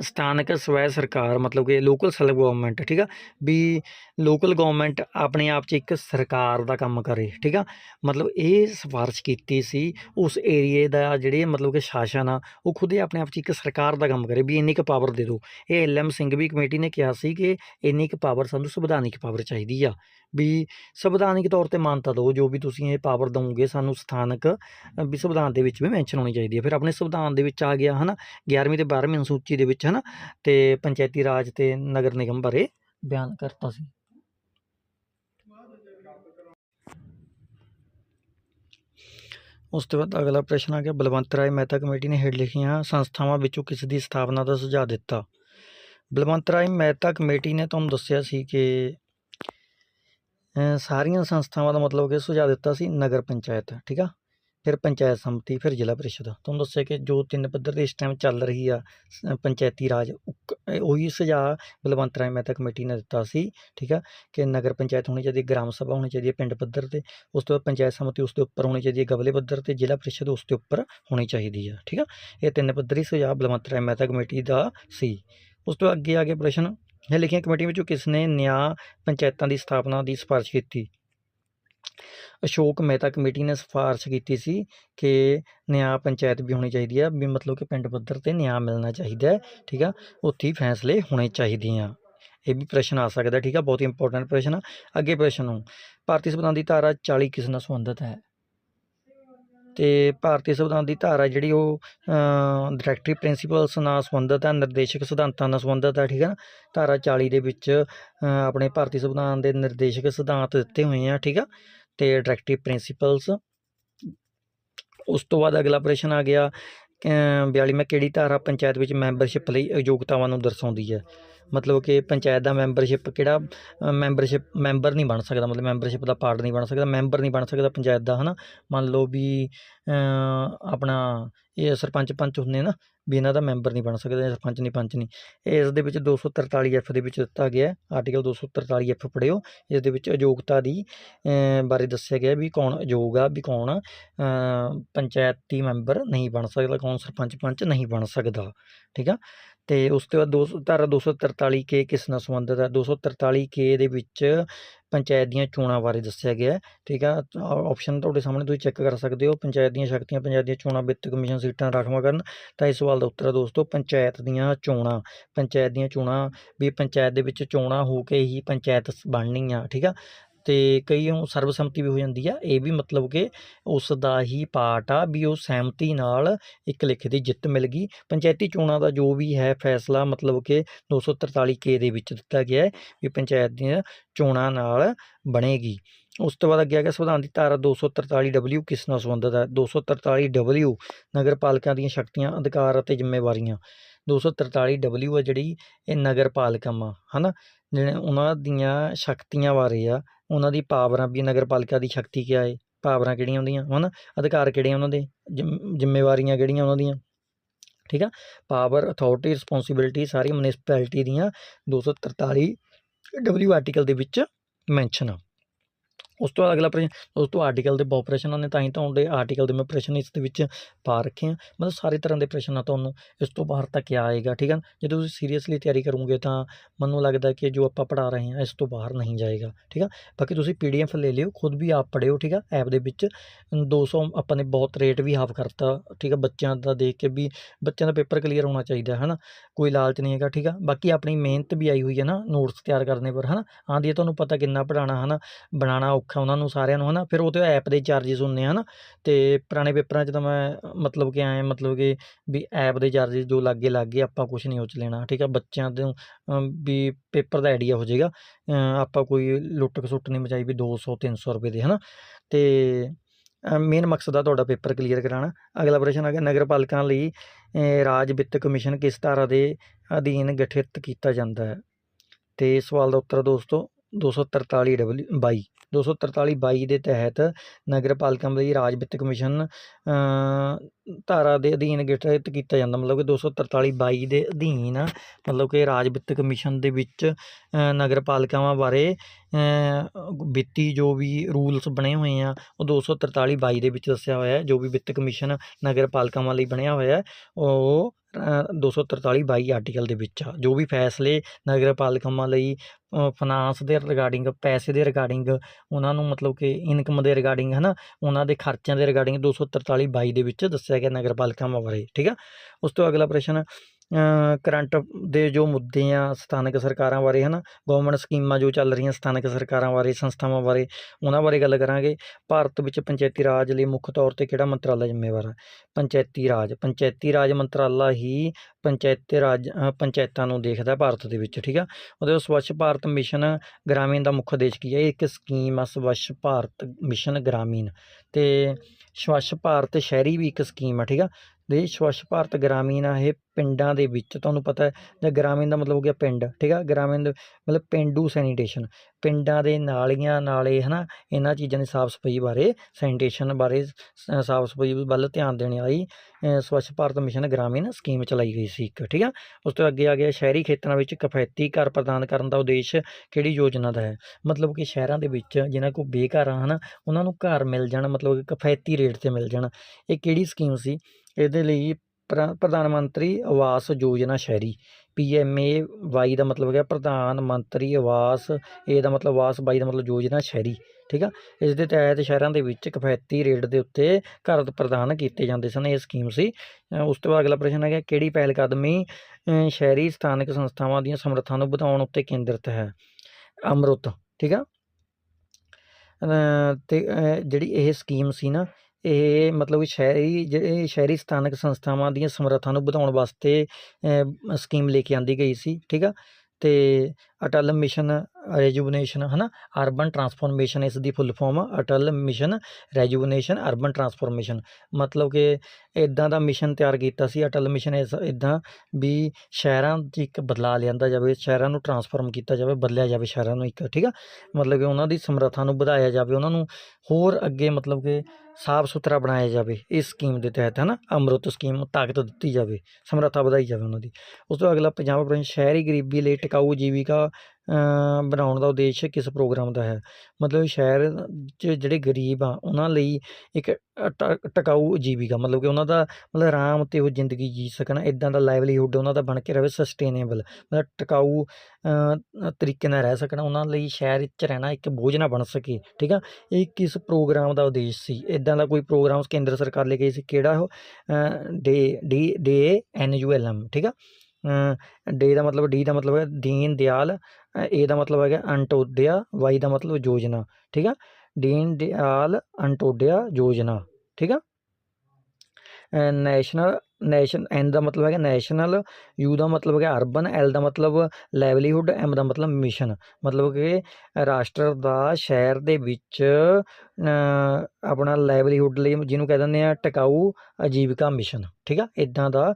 ਸਥਾਨਕ ਸਵੈ ਸਰਕਾਰ ਮਤਲਬ ਕਿ ਲੋਕਲ ਸੈਲਫ ਗਵਰਨਮੈਂਟ ਠੀਕ ਆ? ਵੀ ਲੋਕਲ ਗਵਰਨਮੈਂਟ ਆਪਣੇ ਆਪ 'ਚ ਇੱਕ ਸਰਕਾਰ ਦਾ ਕੰਮ ਕਰੇ, ਠੀਕ ਆ? ਮਤਲਬ ਇਹ ਸਿਫਾਰਿਸ਼ ਕੀਤੀ ਸੀ, ਉਸ ਏਰੀਏ ਦਾ ਜਿਹੜੇ ਮਤਲਬ ਕਿ ਸ਼ਾਸਨ ਆ, ਉਹ ਖੁਦ ਹੀ ਆਪਣੇ ਆਪ 'ਚ ਇੱਕ ਸਰਕਾਰ ਦਾ ਕੰਮ ਕਰੇ ਵੀ ਇੰਨੀ ਕੁ ਪਾਵਰ ਦੇ ਦਿਓ। ਇਹ ਐਲ ਸਿੰਘ ਵੀ ਕਮੇਟੀ ਨੇ ਕਿਹਾ ਸੀ ਕਿ ਇੰਨੀ ਕੁ ਪਾਵਰ ਸਾਨੂੰ ਸੰਵਿਧਾਨਿਕ ਪਾਵਰ ਚਾਹੀਦੀ ਆ, ਵੀ ਸੰਵਿਧਾਨਿਕ ਤੌਰ ਤੇ ਮਾਨਤਾ ਦਿਓ, ਜੋ ਵੀ ਤੁਸੀਂ ਇਹ ਪਾਵਰ ਦਵੋਗੇ, ਸਾਨੂੰ ਸਥਾਨਕ, ਵੀ ਸੰਵਿਧਾਨ ਦੇ ਵਿੱਚ ਵੀ ਮੈਂਸ਼ਨ ਹੋਣੀ ਚਾਹੀਦੀ ਹੈ ਫਿਰ ਆਪਣੇ ਸੰਵਿਧਾਨ ਦੇ ਵਿੱਚ ਆ ਗਿਆ, ਹਨਾ? 11ਵੀਂ ਤੇ 12ਵੀਂ ਅਨੁਸੂਚੀ ਦੇ ਵਿੱਚ, ਹਨਾ? ਤੇ ਪੰਚਾਇਤੀ ਰਾਜ ਤੇ ਨਗਰ ਨਿਗਮ ਬਾਰੇ ਬਿਆਨ ਕਰਤਾ ਸੀ। ਉਸ ਤੋਂ ਬਾਅਦ ਅਗਲਾ ਪ੍ਰਸ਼ਨ ਆ ਗਿਆ ਬਲਵੰਤ ਰਾਏ ਮਹਿਤਾ ਕਮੇਟੀ ਨੇ ਹੇਠ ਲਿਖੀਆਂ ਸੰਸਥਾਵਾਂ ਵਿੱਚੋਂ ਕਿਸ ਦੀ ਸਥਾਪਨਾ ਦਾ ਸੁਝਾਅ ਦਿੱਤਾ ਬਲਵੰਤ ਰਾਏ ਮਹਿਤਾ ਕਮੇਟੀ ਨੇ ਤੁਹਾਨੂੰ ਦੱਸਿਆ ਸੀ ਕਿ ਅ, ਸਾਰੀਆਂ ਸੰਸਥਾਵਾਂ ਦਾ ਮਤਲਬ ਕਿ ਸੁਝਾਅ ਦਿੱਤਾ ਸੀ ਨਗਰ ਪੰਚਾਇਤ ਠੀਕ ਆ ਫਿਰ ਪੰਚਾਇਤ ਸੰਮਤੀ, ਫਿਰ ਜ਼ਿਲ੍ਹਾ ਪਰਿਸ਼ਦ। ਤੁਹਾਨੂੰ ਦੱਸਿਆ ਕਿ ਜੋ ਤਿੰਨ ਪੱਧਰ ਤੇ ਇਸ ਟਾਈਮ ਚੱਲ ਰਹੀ ਆ ਪੰਚਾਇਤੀ ਰਾਜ ਉਹੀ ਸੁਝਾਅ ਬਲਵੰਤ ਰਾਏ ਮਹਿਤਾ ਕਮੇਟੀ ਨੇ ਦਿੱਤਾ ਸੀ, ਠੀਕ ਆ? ਕਿ ਨਗਰ ਪੰਚਾਇਤ ਹੋਣੀ ਚਾਹੀਦੀ ਹੈ ਗ੍ਰਾਮ ਸਭਾ ਹੋਣੀ ਚਾਹੀਦੀ ਹੈ ਪਿੰਡ ਪੱਧਰ ਤੇ, ਉਸ ਤੋਂ ਬਾਅਦ ਪੰਚਾਇਤ ਸਮਿਤੀ, ਉਸ ਦੇ ਉੱਪਰ ਹੋਣੀ ਚਾਹੀਦੀ ਹੈ, ਗਵਲੇ ਪੱਧਰ ਤੇ, ਜ਼ਿਲ੍ਹਾ ਪਰਿਸ਼ਦ ਉਸ ਦੇ ਉੱਪਰ ਹੋਣੀ ਚਾਹੀਦੀ ਆ, ਠੀਕ ਆ? ਇਹ ਤਿੰਨ ਪੱਧਰੀ ਸੁਝਾਅ ਬਲਵੰਤ ਰਾਏ ਮਹਿਤਾ ਕਮੇਟੀ ਦਾ ਸੀ। ਉਸ ਤੋਂ ਅੱਗੇ ਆ ਗਿਆ ਪ੍ਰਸ਼ਨ, ਇਹ ਲਿਖੀਆਂ ਕਮੇਟੀ ਵਿੱਚੋਂ ਕਿਸ ਨੇ ਨਿਆਂ ਪੰਚਾਇਤਾਂ ਦੀ ਸਥਾਪਨਾ ਦੀ ਸਿਫਾਰਿਸ਼ ਕੀਤੀ? ਅਸ਼ੋਕ ਮਹਿਤਾ ਕਮੇਟੀ ਨੇ ਸਿਫਾਰਿਸ਼ ਕੀਤੀ ਸੀ ਕਿ ਨਿਆਂ ਪੰਚਾਇਤ ਵੀ ਹੋਣੀ ਚਾਹੀਦੀ ਆ, ਵੀ ਮਤਲਬ ਕਿ ਪਿੰਡ ਪੱਧਰ ਤੇ ਨਿਆਂ ਮਿਲਣਾ ਚਾਹੀਦਾ ਠੀਕ ਆ? ਉੱਥੇ ਹੀ ਫੈਸਲੇ ਹੋਣੇ ਚਾਹੀਦੇ ਆ। ਇਹ ਵੀ ਪ੍ਰਸ਼ਨ ਆ ਸਕਦਾ, ਠੀਕ ਆ? ਬਹੁਤ ਹੀ ਇੰਪੋਰਟੈਂਟ ਪ੍ਰਸ਼ਨ ਆ। ਅੱਗੇ ਪ੍ਰਸ਼ਨ ਨੂੰ, ਭਾਰਤੀ ਸੰਵਿਧਾਨ ਦੀ ਧਾਰਾ 40 ਕਿਸ ਨਾਲ ਸੰਬੰਧਿਤ ਹੈ? ਤੇ ਭਾਰਤੀ ਸੰਵਿਧਾਨ ਦੀ ਧਾਰਾ ਜਿਹੜੀ ਉਹ ਡਾਇਰੈਕਟਰੀ ਪ੍ਰਿੰਸੀਪਲਸ ਨਾਲ ਸੰਬੰਧਿਤ ਹੈ, ਨਿਰਦੇਸ਼ਕ ਸਿਧਾਂਤਾਂ ਨਾਲ ਸੰਬੰਧਿਤ ਹੈ, ਠੀਕ ਹੈ ਨਾ? ਧਾਰਾ 40 ਦੇ ਵਿੱਚ ਆਪਣੇ ਭਾਰਤੀ ਸੰਵਿਧਾਨ ਦੇ ਨਿਰਦੇਸ਼ਕ ਸਿਧਾਂਤ ਦਿੱਤੇ ਹੋਏ ਆ, ਠੀਕ ਆ? ਤੇ ਡਾਇਰੈਕਟਰੀ ਪ੍ਰਿੰਸੀਪਲਸ ਉਸ ਤੋਂ ਬਾਅਦ ਅਗਲਾ ਪ੍ਰਸ਼ਨ ਆ ਗਿਆ 42 ਮੈਂ ਕਿਹੜੀ ਧਾਰਾ ਪੰਚਾਇਤ ਵਿੱਚ ਮੈਂਬਰਸ਼ਿਪ ਲਈ ਯੋਗਤਾਵਾਂ ਨੂੰ ਦਰਸਾਉਂਦੀ ਹੈ? ਮਤਲਬ ਕਿ ਪੰਚਾਇਤ ਦਾ ਮੈਂਬਰਸ਼ਿਪ ਕਿਹੜਾ ਮੈਂਬਰਸ਼ਿਪ ਮੈਂਬਰ ਨਹੀਂ ਬਣ ਸਕਦਾ, ਮਤਲਬ ਮੈਂਬਰਸ਼ਿਪ ਦਾ ਪਾਰਟ ਨਹੀਂ ਬਣ ਸਕਦਾ, ਮੈਂਬਰ ਨਹੀਂ ਬਣ ਸਕਦਾ ਪੰਚਾਇਤ ਦਾ ਹੈ ਨਾ ਮੰਨ ਲਓ ਵੀ ਆਪਣਾ ਇਹ ਸਰਪੰਚ ਪੰਚ ਹੁੰਦੇ ਨਾ ਵੀ ਇਹਨਾਂ ਦਾ ਮੈਂਬਰ ਨਹੀਂ ਬਣ ਸਕਦਾ ਸਰਪੰਚ ਨਹੀਂ, ਪੰਚ ਨਹੀਂ। ਇਸ ਦੇ ਵਿੱਚ 243 ਐਫ ਦੇ ਵਿੱਚ ਦਿੱਤਾ ਗਿਆ ਹੈ। ਆਰਟੀਕਲ 243 ਐਫ ਪੜਿਓ ਇਸ ਦੇ ਵਿੱਚ ਅਯੋਗਤਾ ਦੀ ਬਾਰੇ ਦੱਸਿਆ ਗਿਆ ਵੀ ਕੌਣ ਅਯੋਗ ਆ, ਵੀ ਕੌਣ ਪੰਚਾਇਤੀ ਮੈਂਬਰ ਨਹੀਂ ਬਣ ਸਕਦਾ, ਕੌਣ ਸਰਪੰਚ, ਪੰਚ ਨਹੀਂ ਬਣ ਸਕਦਾ। ਠੀਕ ਆ? ਤੇ ਉਸ ਤੋਂ ਬਾਅਦ ਦੋ ਸੌ- ਧਾਰਾ 243 ਕੇ ਕਿਸ ਨਾਲ ਸੰਬੰਧਿਤ ਹੈ? 243 ਕੇ ਦੇ ਵਿੱਚ ਪੰਚਾਇਤ ਦੀਆਂ ਚੋਣਾਂ ਬਾਰੇ ਦੱਸਿਆ ਗਿਆ ਠੀਕ ਆ? ਆਪਸ਼ਨ ਤੁਹਾਡੇ ਸਾਹਮਣੇ ਤੁਸੀਂ ਚੈੱਕ ਕਰ ਸਕਦੇ ਹੋ। ਪੰਚਾਇਤ ਦੀਆਂ ਸ਼ਕਤੀਆਂ, ਪੰਚਾਇਤ ਦੀਆਂ ਚੋਣਾਂ, ਵਿੱਤ ਕਮਿਸ਼ਨ ਸੀਟਾਂ ਰਾਖਵਾਂ ਕਰਨ। ਤਾਂ ਇਸ ਸਵਾਲ ਦਾ ਉੱਤਰ ਹੈ ਦੋਸਤੋ, ਪੰਚਾਇਤ ਦੀਆਂ ਚੋਣਾਂ। ਪੰਚਾਇਤ ਦੀਆਂ ਚੋਣਾਂ ਵੀ ਪੰਚਾਇਤ ਦੇ ਵਿੱਚ ਚੋਣਾਂ ਹੋ ਕੇ ਹੀ ਪੰਚਾਇਤ ਬਣਨੀ ਆ ਠੀਕ ਆ? ਤੇ ਕਈ ਉਹ ਸਰਬਸੰਮਤੀ ਵੀ ਹੋ ਜਾਂਦੀ ਆ। ਇਹ ਵੀ ਮਤਲਬ ਕਿ ਉਸ ਦਾ ਹੀ ਪਾਰਟ ਆ ਵੀ ਉਹ ਸਹਿਮਤੀ ਨਾਲ ਇੱਕ ਲਿਖੇ ਦੀ ਜਿੱਤ ਮਿਲ ਗਈ। ਪੰਚਾਇਤੀ ਚੋਣਾਂ ਦਾ ਜੋ ਵੀ ਹੈ ਫੈਸਲਾ ਮਤਲਬ ਕਿ 243 ਕੇ ਦੇ ਵਿੱਚ ਦਿੱਤਾ ਗਿਆ ਹੈ ਵੀ ਪੰਚਾਇਤ ਦੀਆਂ ਚੋਣਾਂ ਨਾਲ ਬਣੇਗੀ। ਉਸ ਤੋਂ ਬਾਅਦ ਅੱਗੇ ਆ ਗਿਆ ਸੰਵਿਧਾਨ ਦੀ ਧਾਰਾ 243 ਡਬਲਯੂ ਕਿਸ ਨਾਲ ਸੰਬੰਧਿਤ ਹੈ? 243 ਡਬਲਯੂ ਨਗਰ ਪਾਲਿਕਾ ਦੀਆਂ ਸ਼ਕਤੀਆਂ, ਅਧਿਕਾਰ ਅਤੇ ਜ਼ਿੰਮੇਵਾਰੀਆਂ। 243 ਡਬਲਯੂ ਆ ਜਿਹੜੀ ਇਹ ਨਗਰ ਪਾਲਿਕਾਵਾਂ ਹਨਾ? ਜਿਹੜੇ ਉਹਨਾਂ ਦੀਆਂ ਸ਼ਕਤੀਆਂ ਬਾਰੇ ਆ ਉਹਨਾਂ ਦੀ ਪਾਵਰਾਂ ਵੀ ਨਗਰ ਪਾਲਿਕਾ ਦੀ ਸ਼ਕਤੀ ਕਿਆ ਹੈ ਪਾਵਰਾਂ ਕਿਹੜੀਆਂ ਹੁੰਦੀਆਂ? ਹਨਾ? ਅਧਿਕਾਰ ਕਿਹੜੇ ਉਹਨਾਂ ਦੇ? ਜ਼ਿੰਮੇਵਾਰੀਆਂ ਕਿਹੜੀਆਂ ਉਹਨਾਂ ਦੀਆਂ? ਠੀਕ ਆ? ਪਾਵਰ ਅਥਾਰਟੀ ਰਿਸਪੌਂਸਿਬਿਲਟੀ ਸਾਰੀ ਮਿਊਨਿਸਪੈਲਿਟੀ ਦੀਆਂ 243 ਡਬਲਯੂ ਆਰਟੀਕਲ ਦੇ ਵਿੱਚ ਮੈਂਸ਼ਨ ਆ। ਉਸ ਤੋਂ ਬਾਅਦ ਅਗਲਾ ਪ੍ਰਸ਼ਨ ਉਸ ਤੋਂ ਆਰਟੀਕਲ ਦੇ ਬਹੁਤ ਪ੍ਰਸ਼ਨ ਨੇ, ਤਾਂ ਹੀ ਤੁਹਾਡੇ ਆਰਟੀਕਲ ਦੇ ਮੈਂ ਪ੍ਰਸ਼ਨ ਇਸ ਦੇ ਵਿੱਚ ਪਾ ਰੱਖੇ ਆ। ਮਤਲਬ ਸਾਰੇ ਤਰ੍ਹਾਂ ਦੇ ਪ੍ਰਸ਼ਨ ਆ ਤੁਹਾਨੂੰ, ਇਸ ਤੋਂ ਬਾਹਰ ਤੱਕ ਕਿਆ ਆਏਗਾ ਠੀਕ ਹੈ ਜਦੋਂ ਤੁਸੀਂ ਸੀਰੀਅਸਲੀ ਤਿਆਰੀ ਕਰੋਗੇ ਤਾਂ ਮੈਨੂੰ ਲੱਗਦਾ ਕਿ ਜੋ ਆਪਾਂ ਪੜ੍ਹਾ ਰਹੇ ਹਾਂ ਇਸ ਤੋਂ ਬਾਹਰ ਨਹੀਂ ਜਾਏਗਾ, ਠੀਕ ਆ? ਬਾਕੀ ਤੁਸੀਂ ਪੀਡੀਐਫ ਲੈ ਲਿਓ, ਖੁਦ ਵੀ ਆਪ ਪੜ੍ਹਿਓ, ਠੀਕ ਆ? ਐਪ ਦੇ ਵਿੱਚ। 200 ਆਪਾਂ ਨੇ ਬਹੁਤ ਰੇਟ ਵੀ ਹਾਫ ਕਰਤਾ, ਠੀਕ ਆ? ਬੱਚਿਆਂ ਦਾ ਦੇਖ ਕੇ ਵੀ, ਬੱਚਿਆਂ ਦਾ ਪੇਪਰ ਕਲੀਅਰ ਹੋਣਾ ਚਾਹੀਦਾ ਹੈ ਨਾ ਕੋਈ ਲਾਲਚ ਨਹੀਂ ਹੈਗਾ, ਠੀਕ ਆ? ਬਾਕੀ ਆਪਣੀ ਮਿਹਨਤ ਵੀ ਆਈ ਹੋਈ ਹੈ ਨਾ ਨੋਟਸ ਤਿਆਰ ਕਰਨੇ ਪਰ ਹੈ ਨਾ ਆਂਦੀ ਹੈ ਤੁਹਾਨੂੰ ਪਤਾ ਕਿੰਨਾ ਪੜ੍ਹਾਉਣਾ ਹੈ ਨਾ ਬਣਾਉਣਾ ਔਖਾ ਉਹਨਾਂ ਨੂੰ ਸਾਰਿਆਂ ਨੂੰ, ਹਨਾ। ਫਿਰ ਉਹ ਤੇ ਐਪ ਦੇ ਚਾਰजेस ਹੁੰਨੇ ਹਨ। ਤੇ ਪੁਰਾਣੇ ਪੇਪਰਾਂ 'ਚ ਤਾਂ ਮੈਂ, ਮਤਲਬ ਕਿ ਆਏ ਮਤਲਬ ਕਿ ਵੀ ਐਪ ਦੇ ਚਾਰजेस ਜੋ ਲੱਗੇ ਲੱਗੇ, ਆਪਾਂ ਕੁਝ ਨਹੀਂ ਉੱਚ ਲੈਣਾ, ਠੀਕ ਆ। ਬੱਚਿਆਂ ਤੋਂ ਵੀ ਪੇਪਰ ਦਾ ਆਈਡੀਆ ਹੋ ਜਾਏਗਾ। ਆਪਾਂ ਕੋਈ ਲੁੱਟ ਖਸੁੱਟ ਨਹੀਂ ਮਚਾਈ ਵੀ 200 300 ਰੁਪਏ ਦੇ, ਹਨਾ। ਤੇ ਮੇਨ ਮਕਸਦ ਆ ਤੁਹਾਡਾ ਪੇਪਰ ਕਲੀਅਰ ਕਰਾਣਾ। ਅਗਲਾ ਪ੍ਰਸ਼ਨ ਆ ਗਿਆ ਨਗਰ ਪਾਲਿਕਾ ਲਈ ਰਾਜ ਵਿੱਤ ਕਮਿਸ਼ਨ ਕਿਸ ਤਰ੍ਹਾਂ ਦੇ ਅਧੀਨ ਗਠਿਤ ਕੀਤਾ ਜਾਂਦਾ ਹੈ? ਤੇ ਸਵਾਲ ਦਾ ਉੱਤਰ ਦੋਸਤੋ 243 ਡਬਲਯੂ 22 243 22 ਦੇ ਤਹਿਤ ਨਗਰ ਪਾਲਿਕਾ ਲਈ ਰਾਜ ਵਿੱਤ ਕਮਿਸ਼ਨ ਧਾਰਾ ਦੇ ਅਧੀਨ ਗਠਿਤ ਕੀਤਾ ਜਾਂਦਾ। ਮਤਲਬ ਕਿ 243 22 ਦੇ ਅਧੀਨ, ਮਤਲਬ ਕਿ ਰਾਜ ਵਿੱਤ ਕਮਿਸ਼ਨ ਦੇ ਵਿੱਚ ਨਗਰ ਪਾਲਿਕਾਵਾਂ ਬਾਰੇ ਵਿੱਤੀ ਜੋ ਵੀ ਰੂਲਸ ਬਣੇ ਹੋਏ ਆ, ਉਹ 243 22 ਦੇ ਵਿੱਚ ਦੱਸਿਆ ਹੋਇਆ ਹੈ। ਜੋ ਵੀ ਵਿੱਤ ਕਮਿਸ਼ਨ ਨਗਰ ਪਾਲਿਕਾਵਾਂ ਲਈ ਬਣਿਆ ਹੋਇਆ ਹੈ, ਉਹ 243 22 ਆਰਟੀਕਲ ਦੇ ਵਿੱਚ ਆ, ਜੋ ਵੀ ਫੈਸਲੇ ਨਗਰ ਪਾਲਿਕਾਵਾਂ ਲਈ ਫਾਈਨਾਂਸ ਦੇ ਰਿਗਾਰਡਿੰਗ ਪੈਸੇ ਦੇ ਰਿਗਾਰਡਿੰਗ ਉਹਨਾਂ ਨੂੰ ਮਤਲਬ ਕਿ ਇਨਕਮ ਦੇ ਰਿਗਾਰਡਿੰਗ ਹੈ ਨਾ ਉਹਨਾਂ ਦੇ ਖਰਚਿਆਂ ਦੇ ਰਿਗਾਰਡਿੰਗ 243 22 ਦੇ ਵਿੱਚ ਦੱਸਿਆ ਗਿਆ ਨਗਰ ਪਾਲਿਕਾਵਾਂ ਬਾਰੇ, ਠੀਕ ਆ? ਉਸ ਤੋਂ ਅਗਲਾ ਪ੍ਰਸ਼ਨ ਕਰੰਟ ਦੇ ਜੋ ਮੁੱਦੇ ਆ ਸਥਾਨਕ ਸਰਕਾਰਾਂ ਬਾਰੇ ਹੈ ਨਾ ਗਵਰਨਮੈਂਟ ਸਕੀਮਾਂ ਜੋ ਚੱਲ ਰਹੀਆਂ ਸਥਾਨਕ ਸਰਕਾਰਾਂ ਬਾਰੇ, ਸੰਸਥਾਵਾਂ ਬਾਰੇ, ਉਹਨਾਂ ਬਾਰੇ ਗੱਲ ਕਰਾਂਗੇ। ਭਾਰਤ ਵਿੱਚ ਪੰਚਾਇਤੀ ਰਾਜ ਲਈ ਮੁੱਖ ਤੌਰ 'ਤੇ ਕਿਹੜਾ ਮੰਤਰਾਲਾ ਜ਼ਿੰਮੇਵਾਰ ਹੈ ਪੰਚਾਇਤੀ ਰਾਜ। ਪੰਚਾਇਤੀ ਰਾਜ ਮੰਤਰਾਲਾ ਹੀ ਪੰਚਾਇਤੀ ਰਾਜ ਪੰਚਾਇਤਾਂ ਨੂੰ ਦੇਖਦਾ ਭਾਰਤ ਦੇ ਵਿੱਚ, ਠੀਕ ਆ? ਉਹਦੇ ਸਵੱਛ ਭਾਰਤ ਮਿਸ਼ਨ ਗ੍ਰਾਮੀਣ ਦਾ ਮੁੱਖ ਉਦੇਸ਼ ਕੀ ਹੈ ਇਹ ਇੱਕ ਸਕੀਮ ਆ, ਸਵੱਛ ਭਾਰਤ ਮਿਸ਼ਨ ਗ੍ਰਾਮੀਣ। ਤੇ ਸਵੱਛ ਭਾਰਤ ਸ਼ਹਿਰੀ ਵੀ ਇੱਕ ਸਕੀਮ ਆ, ਠੀਕ ਆ? ਦੇ ਸਵੱਛ ਭਾਰਤ ਗ੍ਰਾਮੀਣ ਆ, ਇਹ ਪਿੰਡਾਂ ਦੇ ਵਿੱਚ ਤੁਹਾਨੂੰ ਪਤਾ ਹੈ, ਜਾਂ ਗ੍ਰਾਮੀਣ ਦਾ ਮਤਲਬ ਹੋ ਗਿਆ ਪਿੰਡ, ਠੀਕ ਆ? ਗ੍ਰਾਮੀਣ ਮਤਲਬ ਪਿੰਡੂ ਸੈਨੀਟੇਸ਼ਨ, ਪਿੰਡਾਂ ਦੇ ਨਾਲੀਆਂ ਨਾਲੇ, ਹਨਾ, ਇਹਨਾਂ ਚੀਜ਼ਾਂ ਦੀ ਸਾਫ਼ ਸਫ਼ਾਈ ਬਾਰੇ, ਸੈਨੀਟੇਸ਼ਨ ਬਾਰੇ ਸ- ਸਾਫ਼ ਸਫ਼ਾਈ ਵੱਲ ਧਿਆਨ ਦੇਣ ਵਾਲੀ ਸਵੱਛ ਭਾਰਤ ਮਿਸ਼ਨ ਗ੍ਰਾਮੀਣ ਸਕੀਮ ਚਲਾਈ ਗਈ ਸੀ ਇੱਕ, ਠੀਕ ਆ? ਉਸ ਤੋਂ ਅੱਗੇ ਆ ਗਿਆ ਸ਼ਹਿਰੀ ਖੇਤਰਾਂ ਵਿੱਚ ਕਿਫਾਇਤੀ ਘਰ ਪ੍ਰਦਾਨ ਕਰਨ ਦਾ ਉਦੇਸ਼ ਕਿਹੜੀ ਯੋਜਨਾ ਦਾ ਹੈ? ਮਤਲਬ ਕਿ ਸ਼ਹਿਰਾਂ ਦੇ ਵਿੱਚ ਜਿਨ੍ਹਾਂ ਕੋਲ ਬੇਘਰ ਆ ਹਨਾ, ਉਹਨਾਂ ਨੂੰ ਘਰ ਮਿਲ ਜਾਣ, ਮਤਲਬ ਕਿ ਕਿਫਾਇਤੀ ਰੇਟ 'ਤੇ ਮਿਲ ਜਾਣ, ਇਹ ਕਿਹੜੀ ਸਕੀਮ ਸੀ? ਇਹਦੇ ਲਈ ਪ੍ਰ- ਪ੍ਰਧਾਨ ਮੰਤਰੀ ਆਵਾਸ ਯੋਜਨਾ ਸ਼ਹਿਰੀ ਪੀ ਐਮ ਏ ਵਾਈ ਦਾ ਮਤਲਬ ਹੈ ਪ੍ਰਧਾਨ ਮੰਤਰੀ ਆਵਾਸ ਏ ਦਾ ਮਤਲਬ ਆਵਾਸ ਬਾਈ ਦਾ ਮਤਲਬ ਯੋਜਨਾ ਸ਼ਹਿਰੀ ਠੀਕ ਆ? ਇਸ ਦੇ ਤਹਿਤ ਸ਼ਹਿਰਾਂ ਦੇ ਵਿੱਚ ਕਿਫਾਇਤੀ ਰੇਟ ਦੇ ਉੱਤੇ ਘਰ ਪ੍ਰਦਾਨ ਕੀਤੇ ਜਾਂਦੇ ਸਨ ਇਹ ਸਕੀਮ ਸੀ। ਉਸ ਤੋਂ ਬਾਅਦ ਅਗਲਾ ਪ੍ਰਸ਼ਨ ਹੈਗਾ ਕਿਹੜੀ ਪਹਿਲ ਕਦਮੀ ਸ਼ਹਿਰੀ ਸਥਾਨਕ ਸੰਸਥਾਵਾਂ ਦੀਆਂ ਸਮਰੱਥਾ ਨੂੰ ਵਧਾਉਣ ਉੱਤੇ ਕੇਂਦਰਿਤ ਹੈ? ਅਮਰੁਤ ਠੀਕ ਆ? ਅ, ਤੇ ਜਿਹੜੀ ਇਹ ਸਕੀਮ ਸੀ ਨਾ ਇਹ ਮਤਲਬ ਸ਼ਹਿਰੀ, ਜਿਹੜੇ ਸ਼ਹਿਰੀ ਸਥਾਨਕ ਸੰਸਥਾਵਾਂ ਦੀਆਂ ਸਮਰੱਥਾ ਨੂੰ ਵਧਾਉਣ ਵਾਸਤੇ ਸਕੀਮ ਲੈ ਕੇ ਆਂਦੀ ਗਈ ਸੀ, ਠੀਕ ਆ? ਅਤੇ ਅਟਲ ਮਿਸ਼ਨ ਰੈਜੂਵਨੇਸ਼ਨ, ਹਨਾ? ਅਰਬਨ ਟਰਾਂਸਫਾਰਮੇਸ਼ਨ, ਇਸ ਦੀ full form Atal mission rejuvenation urban transformation. ਮਤਲਬ ਕਿ ਇਦਾਂ ਦਾ ਮਿਸ਼ਨ ਤਿਆਰ ਕੀਤਾ ਸੀ, ਅਟਲ ਮਿਸ਼ਨ ਇਸ ਇਦਾਂ ਵੀ ਸ਼ਹਿਰਾਂ 'ਚ ਇੱਕ ਬਦਲਾਅ ਲਿਆਂਦਾ ਜਾਵੇ, ਸ਼ਹਿਰਾਂ ਨੂੰ ਟਰਾਂਸਫਾਰਮ ਕੀਤਾ ਜਾਵੇ, ਬਦਲਿਆ ਜਾਵੇ ਸ਼ਹਿਰਾਂ ਨੂੰ ਇੱਕ, ਠੀਕ ਆ? ਮਤਲਬ ਕਿ ਉਹਨਾਂ ਦੀ ਸਮਰੱਥਾ ਨੂੰ ਵਧਾਇਆ ਜਾਵੇ, ਉਹਨਾਂ ਨੂੰ ਹੋਰ ਅੱਗੇ ਮਤਲਬ ਕਿ ਸਾਫ਼ ਸੁਥਰਾ ਬਣਾਇਆ ਜਾਵੇ, ਇਸ ਸਕੀਮ ਦੇ ਤਹਿਤ ਹੈ ਨਾ ਅੰਮ੍ਰਿਤ ਸਕੀਮ ਤਾਕਤ ਦਿੱਤੀ ਜਾਵੇ, ਸਮਰੱਥਾ ਵਧਾਈ ਜਾਵੇ ਉਹਨਾਂ ਦੀ। ਉਸ ਤੋਂ ਅਗਲਾ ਪੰਜਾਬ ਪ੍ਰਸ਼ਨ ਸ਼ਹਿਰੀ ਗਰੀਬੀ ਲਈ ਟਿਕਾਊ ਜੀਵਿਕਾ ਬਣਾਉਣ ਦਾ ਉਦੇਸ਼ ਕਿਸ ਪ੍ਰੋਗਰਾਮ ਦਾ ਹੈ? ਮਤਲਬ ਸ਼ਹਿਰ 'ਚ ਜਿਹੜੇ ਗਰੀਬ ਆ, ਉਹਨਾਂ ਲਈ ਇੱਕ ਅ- ਟ- ਟਿਕਾਊ ਜੀਵਿਕਾ, ਮਤਲਬ ਕਿ ਉਹਨਾਂ ਦਾ, ਮਤਲਬ ਆਰਾਮ ਤੇ ਉਹ ਜ਼ਿੰਦਗੀ ਜੀ ਸਕਣ ਇੱਦਾਂ ਦਾ ਲਾਈਵਲੀਹੁੱਡ ਉਹਨਾਂ ਦਾ ਬਣ ਕੇ ਰਹੇ ਸਸਟੇਨੇਬਲ ਮਤਲਬ ਟਿਕਾਊ ਤਰੀਕੇ ਨਾਲ ਰਹਿ ਸਕਣ, ਉਹਨਾਂ ਲਈ ਸ਼ਹਿਰ 'ਚ ਰਹਿਣਾ ਇੱਕ ਬੋਝ ਨਾ ਬਣ ਸਕੇ, ਠੀਕ ਆ? ਇਹ ਕਿਸ ਪ੍ਰੋਗਰਾਮ ਦਾ ਉਦੇਸ਼ ਸੀ? ਇੱਦਾਂ ਦਾ ਕੋਈ ਪ੍ਰੋਗਰਾਮ ਕੇਂਦਰ ਸਰਕਾਰ ਲੈ ਕੇ ਸੀ? ਕਿਹੜਾ ਉਹ? DAY, D, DAY N U L M, ਠੀਕ ਆ? ਡੇ ਦਾ ਮਤਲਬ ਡੀ ਦਾ ਮਤਲਬ ਹੈ ਦੀਨ ਦਿਆਲ ਏ ਦਾ ਮਤਲਬ ਹੈਗਾ ਅੰਟੋਦਿਆ ਵਾਈ ਦਾ ਮਤਲਬ ਯੋਜਨਾ, ਠੀਕ ਆ? ਦੀਨ ਦਿਆਲ ਅੰਟੋਦਿਆ ਯੋਜਨਾ, ਠੀਕ ਆ? ਨੈਸ਼ਨਲ, ਨੈਸ਼ਨ, ਐਨ ਦਾ ਮਤਲਬ ਹੈਗਾ ਨੈਸ਼ਨਲ, ਯੂ ਦਾ ਮਤਲਬ ਹੈਗਾ ਅਰਬਨ, ਐਲ ਦਾ ਮਤਲਬ ਲਾਈਵਲੀਹੁੱਡ, ਐਮ ਦਾ ਮਤਲਬ ਮਿਸ਼ਨ, ਮਤਲਬ ਕਿ ਰਾਸ਼ਟਰ ਦਾ ਸ਼ਹਿਰ ਦੇ ਵਿੱਚ ਆਪਣਾ ਲਾਈਵਲੀਹੁੱਡ ਲਈ ਜਿਹਨੂੰ ਕਹਿ ਦਿੰਦੇ ਆ ਟਿਕਾਊ ਆਜੀਵਿਕਾ ਮਿਸ਼ਨ, ਠੀਕ ਆ? ਇਦਾਂ ਦਾ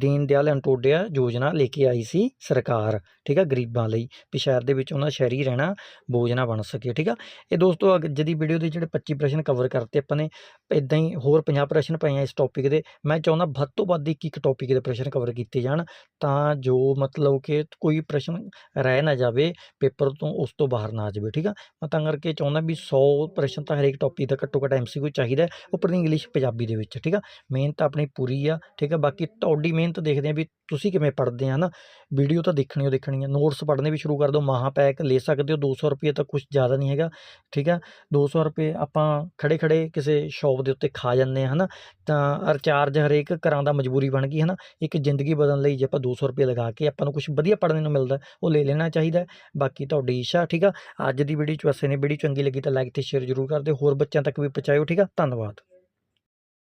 ਦੀਨ ਦਿਆਲ ਅੰਤੋਦਿਆ ਯੋਜਨਾ ਲੈ ਕੇ ਆਈ ਸੀ ਸਰਕਾਰ, ਠੀਕ ਆ? ਗਰੀਬਾਂ ਲਈ, ਵੀ ਸ਼ਹਿਰ ਦੇ ਵਿੱਚ ਉਹਨਾਂ ਦਾ ਸ਼ਹਿਰੀ ਰਹਿਣਾ ਬੋਝ ਨਾ ਬਣ ਸਕੇ, ਠੀਕ ਆ? ਇਹ ਦੋਸਤੋ ਅੱਜ ਦੀ ਵੀਡੀਓ ਦੇ ਜਿਹੜੇ 25 ਪ੍ਰਸ਼ਨ ਕਵਰ ਕਰਤੇ ਆਪਾਂ ਨੇ ਇਦਾਂ ਹੀ ਹੋਰ 50 ਪ੍ਰਸ਼ਨ ਪਏ ਆ ਇਸ ਟੌਪਿਕ ਦੇ, ਮੈਂ ਚਾਹੁੰਦਾ ਵੱਧ ਤੋਂ ਵੱਧ ਇੱਕ ਇੱਕ ਟੌਪਿਕ ਦੇ ਪ੍ਰਸ਼ਨ ਕਵਰ ਕੀਤੇ ਜਾਣ, ਤਾਂ ਜੋ ਮਤਲਬ ਕਿ ਕੋਈ ਪ੍ਰਸ਼ਨ ਰਹਿ ਨਾ ਜਾਵੇ ਪੇਪਰ ਤੋਂ ਉਸ ਤੋਂ ਬਾਹਰ ਨਾ ਆ ਜਾਵੇ, ਠੀਕ ਆ? ਮੈਂ ਤਾਂ ਕਰਕੇ ਚਾਹੁੰਦਾ ਵੀ 100 ਪ੍ਰਸ਼ਨ ਤਾਂ ਹਰੇਕ ਟੌਪਿਕ ਦਾ ਘੱਟੋ ਘੱਟ ਐਮਸੀਕਿਊ ਚਾਹੀਦਾ ਉੱਪਰ ਦੀ ਇੰਗਲਿਸ਼ ਪੰਜਾਬੀ ਦੇ ਵਿੱਚ, ਠੀਕ ਆ? ਮਿਹਨਤ ਆਪਣੀ ਪੂਰੀ ਆ, ਠੀਕ ਆ? ਬਾਕੀ ਤੁਹਾਡੀ ਮਿਹਨਤ ਦੇਖਦੇ ਆ ਵੀ ਤੁਸੀਂ ਕਿਵੇਂ ਪੜ੍ਹਦੇ ਆ ਨਾ ਵੀਡੀਓ ਤਾਂ ਦੇਖਣੀ ਓ ਦੇਖਣੀ ਹੈ ਨੋਟਸ ਪੜ੍ਹਨੇ ਵੀ ਸ਼ੁਰੂ ਕਰ ਦਿਓ, ਮਹਾ ਪੈਕ ਲੈ ਸਕਦੇ ਹੋ 200 ਰੁਪਏ ਤਾਂ ਕੁਝ ਜ਼ਿਆਦਾ ਨਹੀਂ ਹੈਗਾ, ਠੀਕ ਆ? 200 ਰੁਪਏ ਆਪਾਂ ਖੜੇ ਖੜੇ ਕਿਸੇ ਸ਼ੌਪ ਦੇ ਉੱਤੇ ਖਾ ਜਾਂਦੇ ਆ, ਹਨਾ? ਤਾਂ ਰਿਚਾਰਜ ਹਰੇਕ ਘਰਾਂ ਦਾ ਮਜਬੂਰੀ ਬਣ ਗਈ, ਹਨਾ? ਇੱਕ ਜ਼ਿੰਦਗੀ ਬਦਲਣ ਲਈ ਜੇ ਆਪਾਂ 200 ਰੁਪਏ ਲਗਾ ਕੇ ਆਪਾਂ ਨੂੰ ਕੁਝ ਵਧੀਆ ਪੜ੍ਹਨ ਨੂੰ ਮਿਲਦਾ, ਉਹ ਲੈ ਲੈਣਾ ਚਾਹੀਦਾ ਬਾਕੀ ਤੁਹਾਡੀ ਇੱਛਾ, ਠੀਕ ਆ? ਅੱਜ ਦੀ ਵੀਡੀਓ ਚ ਵਸੇ ਨੇ ਵੀਡੀਓ ਚੰਗੀ ਲੱਗੀ ਤਾਂ ਲਾਈਕ ਤੇ ਸ਼ੇਅਰ ਜ਼ਰੂਰ ਕਰ ਦਿਓ, ਹੋਰ ਬੱਚਿਆਂ ਤੱਕ ਵੀ ਪਹੁੰਚਾਇਓ, ਠੀਕ ਆ? ਧੰਨਵਾਦ।